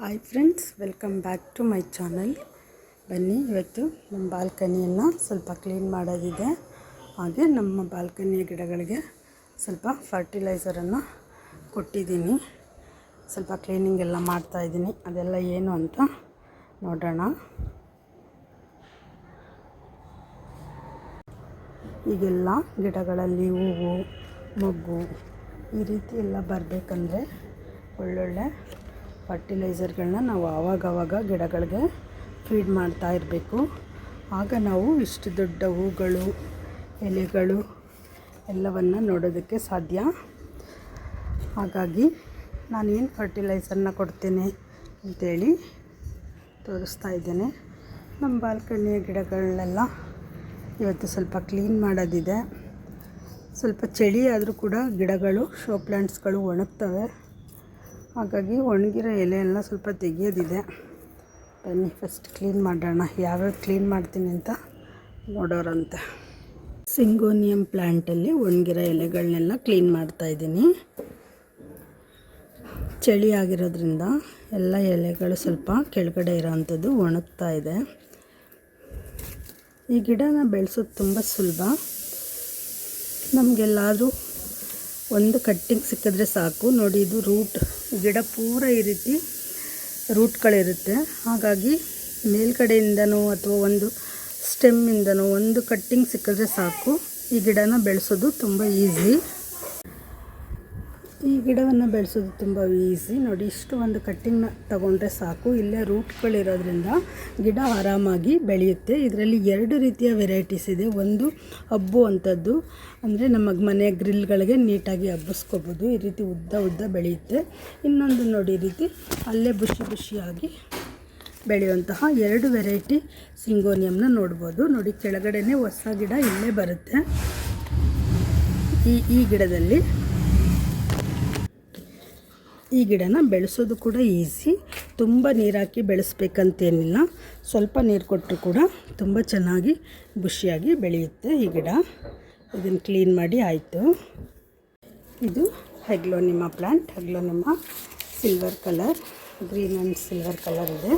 Hi friends welcome back to my channel ಬನ್ನಿ, ಇವತ್ತು ನಮ್ಮ ಬಾಲ್ಕನಿಯನ್ನು ಸ್ವಲ್ಪ ಕ್ಲೀನ್ ಮಾಡೋದಿದೆ. ಹಾಗೆ ನಮ್ಮ ಬಾಲ್ಕನಿಯ ಗಿಡಗಳಿಗೆ ಸ್ವಲ್ಪ ಫರ್ಟಿಲೈಸರನ್ನು ಕೊಟ್ಟಿದ್ದೀನಿ. ಸ್ವಲ್ಪ ಕ್ಲೀನಿಂಗ್ ಎಲ್ಲ ಮಾಡ್ತಾಯಿದ್ದೀನಿ ಅದೆಲ್ಲ ಏನು ಅಂತ ನೋಡೋಣ. ಈಗೆಲ್ಲ ಗಿಡಗಳಲ್ಲಿ ಹೂವು, ಮೊಗ್ಗು ಈ ರೀತಿ ಎಲ್ಲ ಬರಬೇಕಂದ್ರೆ ಒಳ್ಳೊಳ್ಳೆ ಫರ್ಟಿಲೈಸರ್ಗಳನ್ನ ನಾವು ಆವಾಗವಾಗ ಗಿಡಗಳಿಗೆ ಫೀಡ್ ಮಾಡ್ತಾ ಇರಬೇಕು. ಆಗ ನಾವು ಇಷ್ಟು ದೊಡ್ಡ ಹೂಗಳು, ಎಲೆಗಳು ಎಲ್ಲವನ್ನು ನೋಡೋದಕ್ಕೆ ಸಾಧ್ಯ. ಹಾಗಾಗಿ ನಾನು ಏನು ಫರ್ಟಿಲೈಸರ್ನ ಕೊಡ್ತೇನೆ ಅಂತೇಳಿ ತೋರಿಸ್ತಾ ಇದ್ದೇನೆ. ನಮ್ಮ ಬಾಲ್ಕನಿಯ ಗಿಡಗಳನ್ನೆಲ್ಲ ಇವತ್ತು ಸ್ವಲ್ಪ ಕ್ಲೀನ್ ಮಾಡೋದಿದೆ. ಸ್ವಲ್ಪ ಚಳಿ ಆದರೂ ಕೂಡ ಗಿಡಗಳು ಶೋ ಪ್ಲ್ಯಾಂಟ್ಸ್ಗಳು ಒಣಗ್ತವೆ. ಹಾಗಾಗಿ ಒಣಗಿರೋ ಎಲೆ ಎಲ್ಲ ಸ್ವಲ್ಪ ತೆಗೆಯೋದಿದೆ. ಬನ್ನಿ ಫಸ್ಟ್ ಕ್ಲೀನ್ ಮಾಡೋಣ. ಯಾವ್ಯಾವ ಕ್ಲೀನ್ ಮಾಡ್ತೀನಿ ಅಂತ ನೋಡೋರಂತೆ. ಸಿಂಗೋನಿಯಂ ಪ್ಲ್ಯಾಂಟಲ್ಲಿ ಒಣಗಿರೋ ಎಲೆಗಳನ್ನೆಲ್ಲ ಕ್ಲೀನ್ ಮಾಡ್ತಾಯಿದ್ದೀನಿ ಚಳಿ ಆಗಿರೋದ್ರಿಂದ ಎಲ್ಲ ಎಲೆಗಳು ಸ್ವಲ್ಪ ಕೆಳಗಡೆ ಇರೋವಂಥದ್ದು ಒಣಗ್ತಾ ಇದೆ. ಈ ಗಿಡನ ಬೆಳೆಸೋದು ತುಂಬ ಸುಲಭ. ನಮಗೆಲ್ಲಾದರೂ ಒಂದು ಕಟ್ಟಿಂಗ್ ಸಿಕ್ಕಿದ್ರೆ ಸಾಕು. ನೋಡಿ, ಇದು ರೂಟ್. ಗಿಡ ಪೂರ ಈ ರೀತಿ ರೂಟ್ಗಳಿರುತ್ತೆ. ಹಾಗಾಗಿ ಮೇಲ್ಗಡೆಯಿಂದನೋ ಅಥವಾ ಒಂದು ಸ್ಟೆಮ್ಮಿಂದನೋ ಒಂದು ಕಟ್ಟಿಂಗ್ ಸಿಕ್ಕಿದ್ರೆ ಸಾಕು. ಈ ಗಿಡನ ಬೆಳೆಸೋದು ತುಂಬ ಈಸಿ. ಈ ಗಿಡವನ್ನು ಬೆಳೆಸೋದು ತುಂಬ ಈಸಿ ನೋಡಿ, ಇಷ್ಟು ಒಂದು ಕಟ್ಟಿಂಗ್ನ ತಗೊಂಡ್ರೆ ಸಾಕು. ಇಲ್ಲೇ ರೂಟ್ಗಳಿರೋದ್ರಿಂದ ಗಿಡ ಆರಾಮಾಗಿ ಬೆಳೆಯುತ್ತೆ. ಇದರಲ್ಲಿ ಎರಡು ರೀತಿಯ ವೆರೈಟೀಸ್ ಇದೆ. ಒಂದು ಹಬ್ಬು ಅಂಥದ್ದು. ಅಂದರೆ ನಮ್ಮ ಮನೆ ಗ್ರಿಲ್ಗಳಿಗೆ ನೀಟಾಗಿ ಹಬ್ಬಿಸ್ಕೋಬೋದು. ಈ ರೀತಿ ಉದ್ದ ಉದ್ದ ಬೆಳೆಯುತ್ತೆ. ಇನ್ನೊಂದು ನೋಡಿ, ಈ ರೀತಿ ಅಲ್ಲೇ ಬುಷಿ ಬುಷಿಯಾಗಿ ಬೆಳೆಯುವಂತಹ ಎರಡು ವೆರೈಟಿ ಸಿಂಗೋನಿಯಮ್ನ ನೋಡ್ಬೋದು. ನೋಡಿ, ಕೆಳಗಡೆನೇ ಹೊಸ ಗಿಡ ಇಲ್ಲೇ ಬರುತ್ತೆ. ಈ ಈ ಗಿಡದಲ್ಲಿ ಈ ಗಿಡನ ಬೆಳೆಸೋದು ಕೂಡ ಈಸಿ. ತುಂಬ ನೀರಾಕಿ ಬೆಳೆಸ್ಬೇಕಂತೇನಿಲ್ಲ. ಸ್ವಲ್ಪ ನೀರು ಕೊಟ್ಟರು ಕೂಡ ತುಂಬ ಚೆನ್ನಾಗಿ ಬುಷಿಯಾಗಿ ಬೆಳೆಯುತ್ತೆ ಈ ಗಿಡ. ಇದನ್ನು ಕ್ಲೀನ್ ಮಾಡಿ ಆಯಿತು. ಇದು aglaonema plant aglaonema silver colour. Green and silver colour ಇದೆ.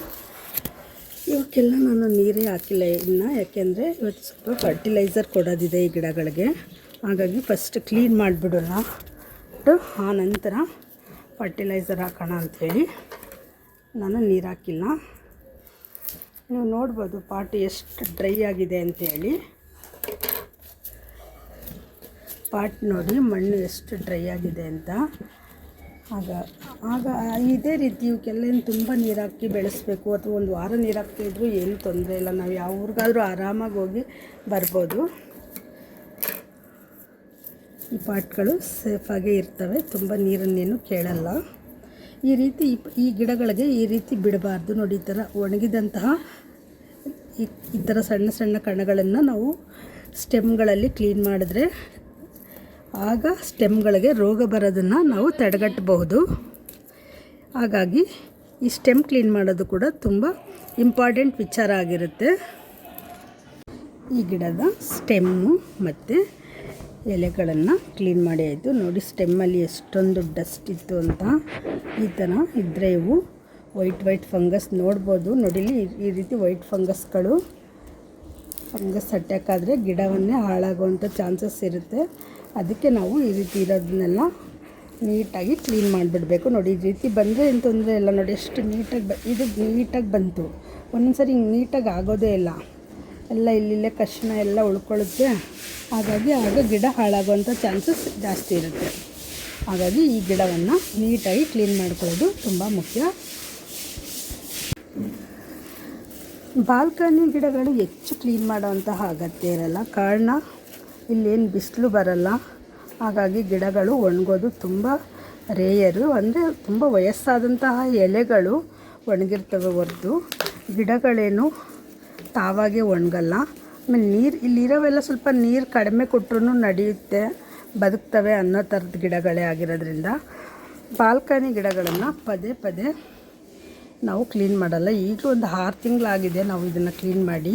ಇವಕ್ಕೆಲ್ಲ ನಾನು ನೀರೇ ಹಾಕಿಲ್ಲ ಇನ್ನು. ಯಾಕೆಂದರೆ ಇವತ್ತು ಸ್ವಲ್ಪ ಫರ್ಟಿಲೈಸರ್ ಕೊಡೋದಿದೆ ಈ ಗಿಡಗಳಿಗೆ. ಹಾಗಾಗಿ ಫಸ್ಟ್ ಕ್ಲೀನ್ ಮಾಡಿಬಿಡೋಣ. ಆ ನಂತರ ಫರ್ಟಿಲೈಸರ್ ಹಾಕೋಣ ಅಂಥೇಳಿ. ನಾನು ನೀರು ಹಾಕಿಲ್ಲ. ನೀವು ನೋಡ್ಬೋದು ಪಾಟ್ ಎಷ್ಟು ಡ್ರೈ ಆಗಿದೆ ಅಂಥೇಳಿ. ಪಾಟ್ ನೋಡಿ ಮಣ್ಣು ಎಷ್ಟು ಡ್ರೈ ಆಗಿದೆ ಅಂತ. ಆಗ ಆಗ ಇದೇ ರೀತಿ ಇವಕ್ಕೆಲ್ಲ ತುಂಬ ನೀರು ಹಾಕಿ ಬೆಳೆಸ್ಬೇಕು ಅಥವಾ ಒಂದು ವಾರ ನೀರು ಹಾಕ್ತಿದ್ರು ಏನು ತೊಂದರೆ ಇಲ್ಲ. ನಾವು ಯಾವ ಊರಿಗಾದರೂ ಆರಾಮಾಗಿ ಹೋಗಿ ಬರ್ಬೋದು. ಈ ಪಾಟ್ಗಳು ಸೇಫಾಗೇ ಇರ್ತವೆ. ತುಂಬ ನೀರನ್ನೇನು ಕೇಳಲ್ಲ. ಈ ರೀತಿ ಈ ಗಿಡಗಳಿಗೆ ಈ ರೀತಿ ಬಿಡಬಾರ್ದು. ನೋಡಿ, ಈ ಥರ ಒಣಗಿದಂತಹ ಈ ಥರ ಸಣ್ಣ ಸಣ್ಣ ಕಣಗಳನ್ನು ನಾವು ಸ್ಟೆಮ್ಗಳಲ್ಲಿ ಕ್ಲೀನ್ ಮಾಡಿದ್ರೆ ಆಗ ಸ್ಟೆಮ್ಗಳಿಗೆ ರೋಗ ಬರೋದನ್ನು ನಾವು ತಡೆಗಟ್ಟಬಹುದು. ಹಾಗಾಗಿ ಈ ಸ್ಟೆಮ್ ಕ್ಲೀನ್ ಮಾಡೋದು ಕೂಡ ತುಂಬ ಇಂಪಾರ್ಟೆಂಟ್ ವಿಚಾರ ಆಗಿರುತ್ತೆ. ಈ ಗಿಡದ ಸ್ಟೆಮ್ಮು ಮತ್ತು ಎಲೆಗಳನ್ನು ಕ್ಲೀನ್ ಮಾಡಿ ಆಯಿತು. ನೋಡಿ ಸ್ಟೆಮ್ಮಲ್ಲಿ ಎಷ್ಟೊಂದು ಡಸ್ಟ್ ಇತ್ತು ಅಂತ. ಈ ಥರ ಇದ್ದರೆ ಇವು ವೈಟ್ ವೈಟ್ ಫಂಗಸ್ ನೋಡ್ಬೋದು. ನೋಡಿಲಿ ಈ ರೀತಿ ವೈಟ್ ಫಂಗಸ್ಗಳು ಫಂಗಸ್ ಅಟ್ಯಾಕ್ ಆದರೆ ಗಿಡವನ್ನೇ ಹಾಳಾಗುವಂಥ ಚಾನ್ಸಸ್ ಇರುತ್ತೆ. ಅದಕ್ಕೆ ನಾವು ಈ ರೀತಿ ಇರೋದನ್ನೆಲ್ಲ ನೀಟಾಗಿ ಕ್ಲೀನ್ ಮಾಡಿಬಿಡಬೇಕು. ನೋಡಿ ಈ ರೀತಿ ಬಂದರೆ ಏನು ತೊಂದರೆ ಇಲ್ಲ. ನೋಡಿ ಎಷ್ಟು ನೀಟಾಗಿ ಬ ಇದು ನೀಟಾಗಿ ಬಂತು. ಒಂದೊಂದು ಸರಿ ಹಿಂಗೆ ನೀಟಾಗಿ ಆಗೋದೇ ಇಲ್ಲ. ಎಲ್ಲ ಇಲ್ಲಿಲ್ಲೇ ಕಷ್ಣ ಎಲ್ಲ ಉಳ್ಕೊಳ್ಳುತ್ತೆ. ಹಾಗಾಗಿ ಆಗ ಗಿಡ ಹಾಳಾಗುವಂಥ ಚಾನ್ಸಸ್ ಜಾಸ್ತಿ ಇರುತ್ತೆ. ಹಾಗಾಗಿ ಈ ಗಿಡವನ್ನು ನೀಟಾಗಿ ಕ್ಲೀನ್ ಮಾಡ್ಕೊಳ್ಳೋದು ತುಂಬ ಮುಖ್ಯ. ಬಾಲ್ಕನಿ ಗಿಡಗಳು ಹೆಚ್ಚು ಕ್ಲೀನ್ ಮಾಡೋವಂತಹ ಅಗತ್ಯ ಇರಲ್ಲ. ಕಾರಣ, ಇಲ್ಲೇನು ಬಿಸಿಲು ಬರಲ್ಲ. ಹಾಗಾಗಿ ಗಿಡಗಳು ಒಣಗೋದು ತುಂಬ ರೇಯರು. ಅಂದರೆ ತುಂಬ ವಯಸ್ಸಾದಂತಹ ಎಲೆಗಳು ಒಣಗಿರ್ತವೆ ಹೊರತು. ಗಿಡಗಳೇನು ತಾವಾಗೆ ಒಣಗಲ್ಲ. ಆಮೇಲೆ ನೀರು, ಇಲ್ಲಿರೋವೆಲ್ಲ ಸ್ವಲ್ಪ ನೀರು ಕಡಿಮೆ ಕೊಟ್ಟರು ನಡೆಯುತ್ತೆ, ಬದುಕ್ತವೆ ಅನ್ನೋ ಥರದ ಗಿಡಗಳೇ ಆಗಿರೋದ್ರಿಂದ. ಬಾಲ್ಕನಿ ಗಿಡಗಳನ್ನು ಪದೇ ಪದೇ ನಾವು ಕ್ಲೀನ್ ಮಾಡಲ್ಲ. ಈಗ ಒಂದು ಆರು ತಿಂಗಳಾಗಿದೆ ನಾವು ಇದನ್ನು ಕ್ಲೀನ್ ಮಾಡಿ.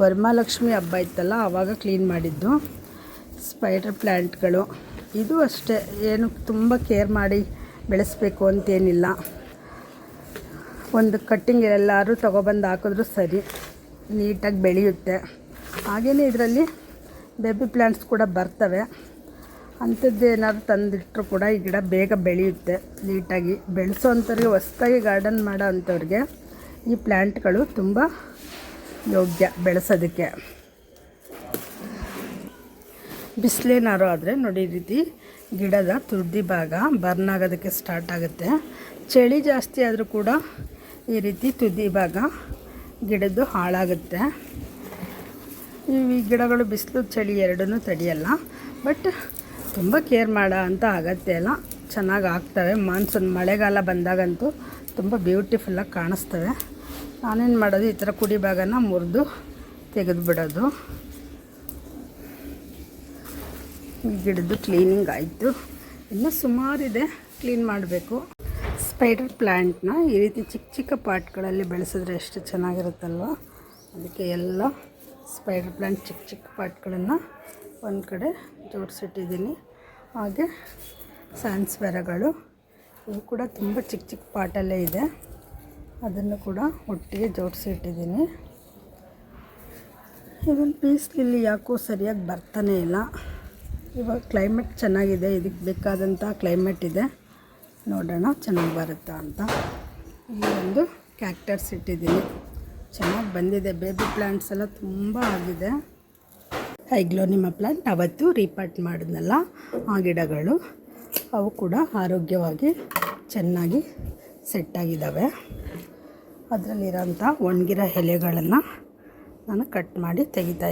ವರಮಹಾಲಕ್ಷ್ಮಿ ಹಬ್ಬ ಇತ್ತಲ್ಲ ಆವಾಗ ಕ್ಲೀನ್ ಮಾಡಿದ್ದು. ಸ್ಪೈಡರ್ ಪ್ಲ್ಯಾಂಟ್ಗಳು ಇದು ಅಷ್ಟೇ, ಏನು ತುಂಬ ಕೇರ್ ಮಾಡಿ ಬೆಳೆಸಬೇಕು ಅಂತೇನಿಲ್ಲ. ಒಂದು ಕಟ್ಟಿಂಗ್ ಎಲ್ಲರೂ ತೊಗೊಬಂದು ಹಾಕಿದ್ರು ಸರಿ. ನೀಟಾಗಿ ಬೆಳೆಯುತ್ತೆ. ಹಾಗೆಯೇ ಇದರಲ್ಲಿ ಬೇಬಿ ಪ್ಲ್ಯಾಂಟ್ಸ್ ಕೂಡ ಬರ್ತವೆ. ಅಂಥದ್ದು ಏನಾದ್ರು ತಂದಿಟ್ಟರು ಕೂಡ ಈ ಗಿಡ ಬೇಗ ಬೆಳೆಯುತ್ತೆ ನೀಟಾಗಿ. ಬೆಳೆಸೋ ಅಂಥವ್ರಿಗೆ ಹೊಸ್ದಾಗಿ ಗಾರ್ಡನ್ ಮಾಡೋ ಅಂಥವ್ರಿಗೆ ಈ ಪ್ಲ್ಯಾಂಟ್ಗಳು ತುಂಬ ಯೋಗ್ಯ ಬೆಳೆಸೋದಕ್ಕೆ. ಬಿಸಿಲೇನಾರು ಆದರೆ ನೋಡಿ ಈ ರೀತಿ ಗಿಡದ ತುರ್ದಿ ಭಾಗ ಬರ್ನ್ ಆಗೋದಕ್ಕೆ ಸ್ಟಾರ್ಟ್ ಆಗುತ್ತೆ. ಚಳಿ ಜಾಸ್ತಿ ಆದರೂ ಕೂಡ ಈ ರೀತಿ ತುದಿ ಭಾಗ ಗಿಡದ್ದು ಹಾಳಾಗುತ್ತೆ. ಈ ಗಿಡಗಳು ಬಿಸಿಲು, ಚಳಿ ಎರಡನ್ನೂ ತಡೆಯಲ್ಲ. ಬಟ್ ತುಂಬ ಕೇರ್ ಮಾಡೋ ಅಂತ ಆಗತ್ತೆ ಅಲ್ಲ. ಚೆನ್ನಾಗಿ ಆಗ್ತವೆ. ಮಾನ್ಸೂನ್ ಮಳೆಗಾಲ ಬಂದಾಗಂತೂ ತುಂಬ ಬ್ಯೂಟಿಫುಲ್ಲಾಗಿ ಕಾಣಿಸ್ತವೆ. ನಾನೇನು ಮಾಡೋದು? ಈ ಥರ ಕುಡಿ ಭಾಗನ ಮುರಿದು ತೆಗೆದುಬಿಡೋದು ಈ ಗಿಡದ್ದು ಕ್ಲೀನಿಂಗ್ ಆಯಿತು. ಇನ್ನೂ ಸುಮಾರಿದೆ. ಕ್ಲೀನ್ ಮಾಡಬೇಕು. ಸ್ಪೈಡರ್ ಪ್ಲ್ಯಾಂಟ್ನ ಈ ರೀತಿ ಚಿಕ್ಕ ಚಿಕ್ಕ ಪಾಟ್ಗಳಲ್ಲಿ ಬೆಳೆಸಿದ್ರೆ ಎಷ್ಟು ಚೆನ್ನಾಗಿರುತ್ತಲ್ವ? ಅದಕ್ಕೆ ಎಲ್ಲ ಸ್ಪೈಡರ್ ಪ್ಲ್ಯಾಂಟ್ ಚಿಕ್ಕ ಚಿಕ್ಕ ಪಾಟ್ಗಳನ್ನು ಒಂದು ಕಡೆ ಜೋಡಿಸಿಟ್ಟಿದ್ದೀನಿ. ಹಾಗೆ ಸ್ಯಾನ್ಸ್ವೆರಗಳು ಇವು ಕೂಡ ತುಂಬ ಚಿಕ್ಕ ಚಿಕ್ಕ ಪಾಟಲ್ಲೇ ಇದೆ. ಅದನ್ನು ಕೂಡ ಒಟ್ಟಿಗೆ ಜೋಡಿಸಿಟ್ಟಿದ್ದೀನಿ. ಇದೊಂದು ಪೀಸ್ ಇಲ್ಲಿ ಯಾಕೋ ಸರಿಯಾಗಿ ಬರ್ತಾನೇ ಇಲ್ಲ. ಇವಾಗ ಕ್ಲೈಮೇಟ್ ಚೆನ್ನಾಗಿದೆ, ಇದಕ್ಕೆ ಬೇಕಾದಂಥ ಕ್ಲೈಮೇಟ್ ಇದೆ. ನೋಡೋಣ ಚೆನ್ನಾಗಿ ಬರುತ್ತಾ ಅಂತ. ಇಲ್ಲಿ ಒಂದು ಕ್ಯಾಕ್ಟರ್ಸ್ ಇಟ್ಟಿದ್ದೀನಿ. ಚೆನ್ನಾಗಿ ಬಂದಿದೆ. ಬೇಬಿ ಪ್ಲ್ಯಾಂಟ್ಸ್ ಎಲ್ಲ ತುಂಬ ಆಗಿದೆ. ಹೈಗ್ಲೋನಿಮ ಪ್ಲ್ಯಾಂಟ್ ಅವತ್ತು ರೀಪಾರ್ಟ್ ಮಾಡಿದ್ನಲ್ಲ, ಆ ಗಿಡಗಳು. ಅವು ಕೂಡ ಆರೋಗ್ಯವಾಗಿ ಚೆನ್ನಾಗಿ ಸೆಟ್ಟಾಗಿದ್ದಾವೆ ಅದರಲ್ಲಿರೋಂಥ ಒಣಗಿರೋ ಎಲೆಗಳನ್ನು ನಾನು ಕಟ್ ಮಾಡಿ ತೆಗಿತಾ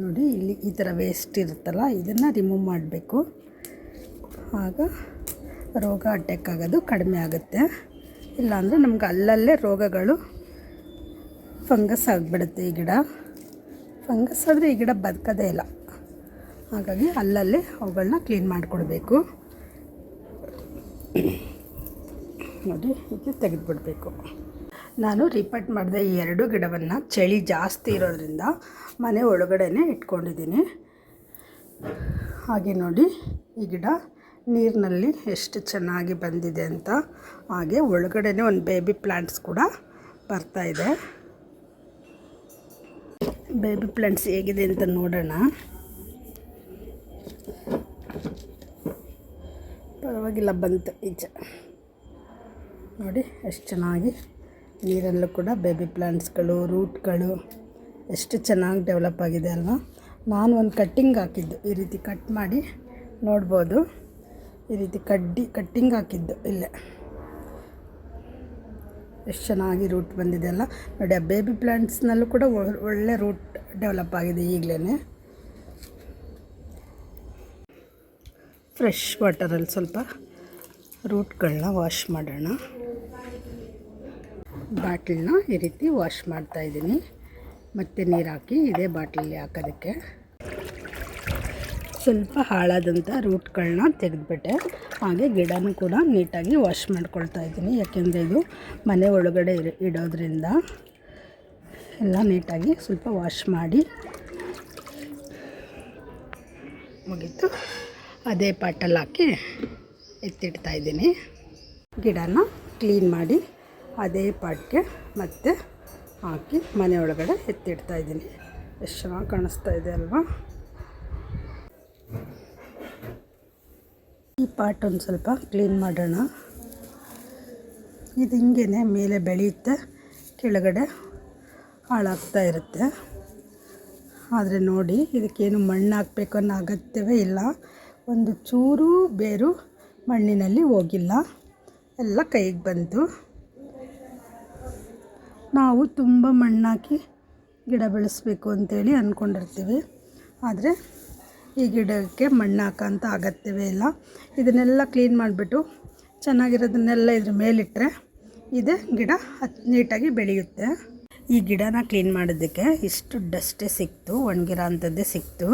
ನೋಡಿ, ಇಲ್ಲಿ ಈ ಥರ ವೇಸ್ಟ್ ಇರುತ್ತಲ್ಲ, ಇದನ್ನು ರಿಮೂವ್ ಮಾಡಬೇಕು. ಆಗ ರೋಗ ಅಟ್ಯಾಕ್ ಆಗೋದು ಕಡಿಮೆ ಆಗುತ್ತೆ. ಇಲ್ಲಾಂದರೆ ನಮ್ಗೆ ಅಲ್ಲಲ್ಲೇ ರೋಗಗಳು ಫಂಗಸ್ ಆಗಿಬಿಡುತ್ತೆ ಈ ಗಿಡ. ಫಂಗಸ್ ಆದರೆ ಈ ಗಿಡ ಬದುಕೋದೇ ಇಲ್ಲ. ಹಾಗಾಗಿ ಅಲ್ಲಲ್ಲೇ ಅವುಗಳನ್ನ ಕ್ಲೀನ್ ಮಾಡಿಕೊಡ್ಬೇಕು. ನೋಡಿ ಇದು ತೆಗೆದುಬಿಡಬೇಕು. ನಾನು ರಿಪಟ್ ಮಾಡಿದೆ ಈ ಎರಡು ಗಿಡವನ್ನು ಚಳಿ ಜಾಸ್ತಿ ಇರೋದ್ರಿಂದ ಮನೆ ಒಳಗಡೆನೇ ಇಟ್ಕೊಂಡಿದ್ದೀನಿ. ಹಾಗೆ ನೋಡಿ, ಈ ಗಿಡ ನೀರಿನಲ್ಲಿ ಎಷ್ಟು ಚೆನ್ನಾಗಿ ಬಂದಿದೆ ಅಂತ. ಹಾಗೆ ಒಳಗಡೆನೇ ಒಂದು ಬೇಬಿ ಪ್ಲ್ಯಾಂಟ್ಸ್ ಕೂಡ ಬರ್ತಾಯಿದೆ ಬೇಬಿ ಪ್ಲ್ಯಾಂಟ್ಸ್ ಹೇಗಿದೆ ಅಂತ ನೋಡೋಣ. ಪರವಾಗಿಲ್ಲ, ಬಂತು ಈಚೆ. ನೋಡಿ, ಎಷ್ಟು ಚೆನ್ನಾಗಿ ನೀರಲ್ಲೂ ಕೂಡ ಬೇಬಿ ಪ್ಲ್ಯಾಂಟ್ಸ್ಗಳು ರೂಟ್ಗಳು ಎಷ್ಟು ಚೆನ್ನಾಗಿ ಡೆವಲಪ್ ಆಗಿದೆ ಅಲ್ವಾ? ನಾನು ಒಂದು ಕಟ್ಟಿಂಗ್ ಹಾಕಿದ್ದು. ಈ ರೀತಿ ಕಟ್ ಮಾಡಿ ನೋಡ್ಬೋದು. ಈ ರೀತಿ ಕಡ್ಡಿ, ಕಟ್ಟಿಂಗ್ ಹಾಕಿದ್ದು ಇಲ್ಲೇ. ಎಷ್ಟು ಚೆನ್ನಾಗಿ ರೂಟ್ ಬಂದಿದೆ ಅಲ್ಲ ನೋಡಿ, ಆ ಬೇಬಿ ಪ್ಲ್ಯಾಂಟ್ಸ್ನಲ್ಲೂ ಕೂಡ ಒಳ್ಳೆ ರೂಟ್ ಡೆವಲಪ್ ಆಗಿದೆ ಈಗಲೇ ಫ್ರೆಶ್ ವಾಟರಲ್ಲಿ ಸ್ವಲ್ಪ ರೂಟ್ಗಳನ್ನ ವಾಶ್ ಮಾಡೋಣ. ಬಾಟ್ಲನ್ನ ಈ ರೀತಿ ವಾಶ್ ಮಾಡ್ತಾಯಿದ್ದೀನಿ ಮತ್ತು ನೀರು ಹಾಕಿ ಇದೇ ಬಾಟ್ಲಲ್ಲಿ ಹಾಕೋದಕ್ಕೆ. ಸ್ವಲ್ಪ ಹಾಳಾದಂಥ ರೂಟ್ಗಳನ್ನ ತೆಗೆದುಬಿಟ್ಟೆ. ಹಾಗೆ ಗಿಡನೂ ಕೂಡ ನೀಟಾಗಿ ವಾಶ್ ಮಾಡ್ಕೊಳ್ತಾ ಇದ್ದೀನಿ. ಯಾಕೆಂದರೆ ಇದು ಮನೆ ಒಳಗಡೆ ಇಡೋದ್ರಿಂದ ಎಲ್ಲ ನೀಟಾಗಿ ಸ್ವಲ್ಪ ವಾಶ್ ಮಾಡಿ ಮುಗೀತು. ಅದೇ ಪಾಟಲ್ಲಿ ಹಾಕಿ ಎತ್ತಿಡ್ತಾ ಇದ್ದೀನಿ. ಗಿಡನ ಕ್ಲೀನ್ ಮಾಡಿ ಅದೇ ಪಾಟ್ಗೆ ಮತ್ತೆ ಹಾಕಿ ಮನೆ ಒಳಗಡೆ ಎತ್ತಿಡ್ತಾ ಇದ್ದೀನಿ. ಎಷ್ಟು ಚೆನ್ನಾಗಿ ಕಾಣಿಸ್ತಾ ಇದೆ ಅಲ್ವಾ? ಈ ಪಾಟ್ ಒಂದು ಸ್ವಲ್ಪ ಕ್ಲೀನ್ ಮಾಡೋಣ. ಇದು ಹಿಂಗೇ ಮೇಲೆ ಬೆಳೆಯುತ್ತೆ, ಕೆಳಗಡೆ ಹಾಳಾಗ್ತಾ ಇರುತ್ತೆ. ಆದರೆ ನೋಡಿ, ಇದಕ್ಕೇನು ಮಣ್ಣು ಹಾಕಬೇಕು ಅನ್ನೋ ಅಗತ್ಯವೇ ಇಲ್ಲ. ಒಂದು ಚೂರು ಬೇರು ಮಣ್ಣಿನಲ್ಲಿ ಹೋಗಿಲ್ಲ. ಎಲ್ಲ ಕೈಗೆ ಬಂತು. ನಾವು ತುಂಬ ಮಣ್ಣಾಕಿ ಗಿಡ ಬೆಳೆಸ್ಬೇಕು ಅಂತೇಳಿ ಅಂದ್ಕೊಂಡಿರ್ತೀವಿ ಆದರೆ ಈ ಗಿಡಕ್ಕೆ ಮಣ್ಣು ಹಾಕೋಂಥ ಅಗತ್ಯವೇ ಇಲ್ಲ. ಇದನ್ನೆಲ್ಲ ಕ್ಲೀನ್ ಮಾಡಿಬಿಟ್ಟು ಚೆನ್ನಾಗಿರೋದನ್ನೆಲ್ಲ ಇದ್ರ ಮೇಲಿಟ್ಟರೆ ಇದೇ ಗಿಡ ಹತ್ತು ನೀಟಾಗಿ ಬೆಳೆಯುತ್ತೆ. ಈ ಗಿಡನ ಕ್ಲೀನ್ ಮಾಡೋದಕ್ಕೆ ಇಷ್ಟು ಡಸ್ಟೇ ಸಿಕ್ತು, ಒಣಗಿರೋ ಅಂಥದ್ದೇ ಸಿಕ್ತು.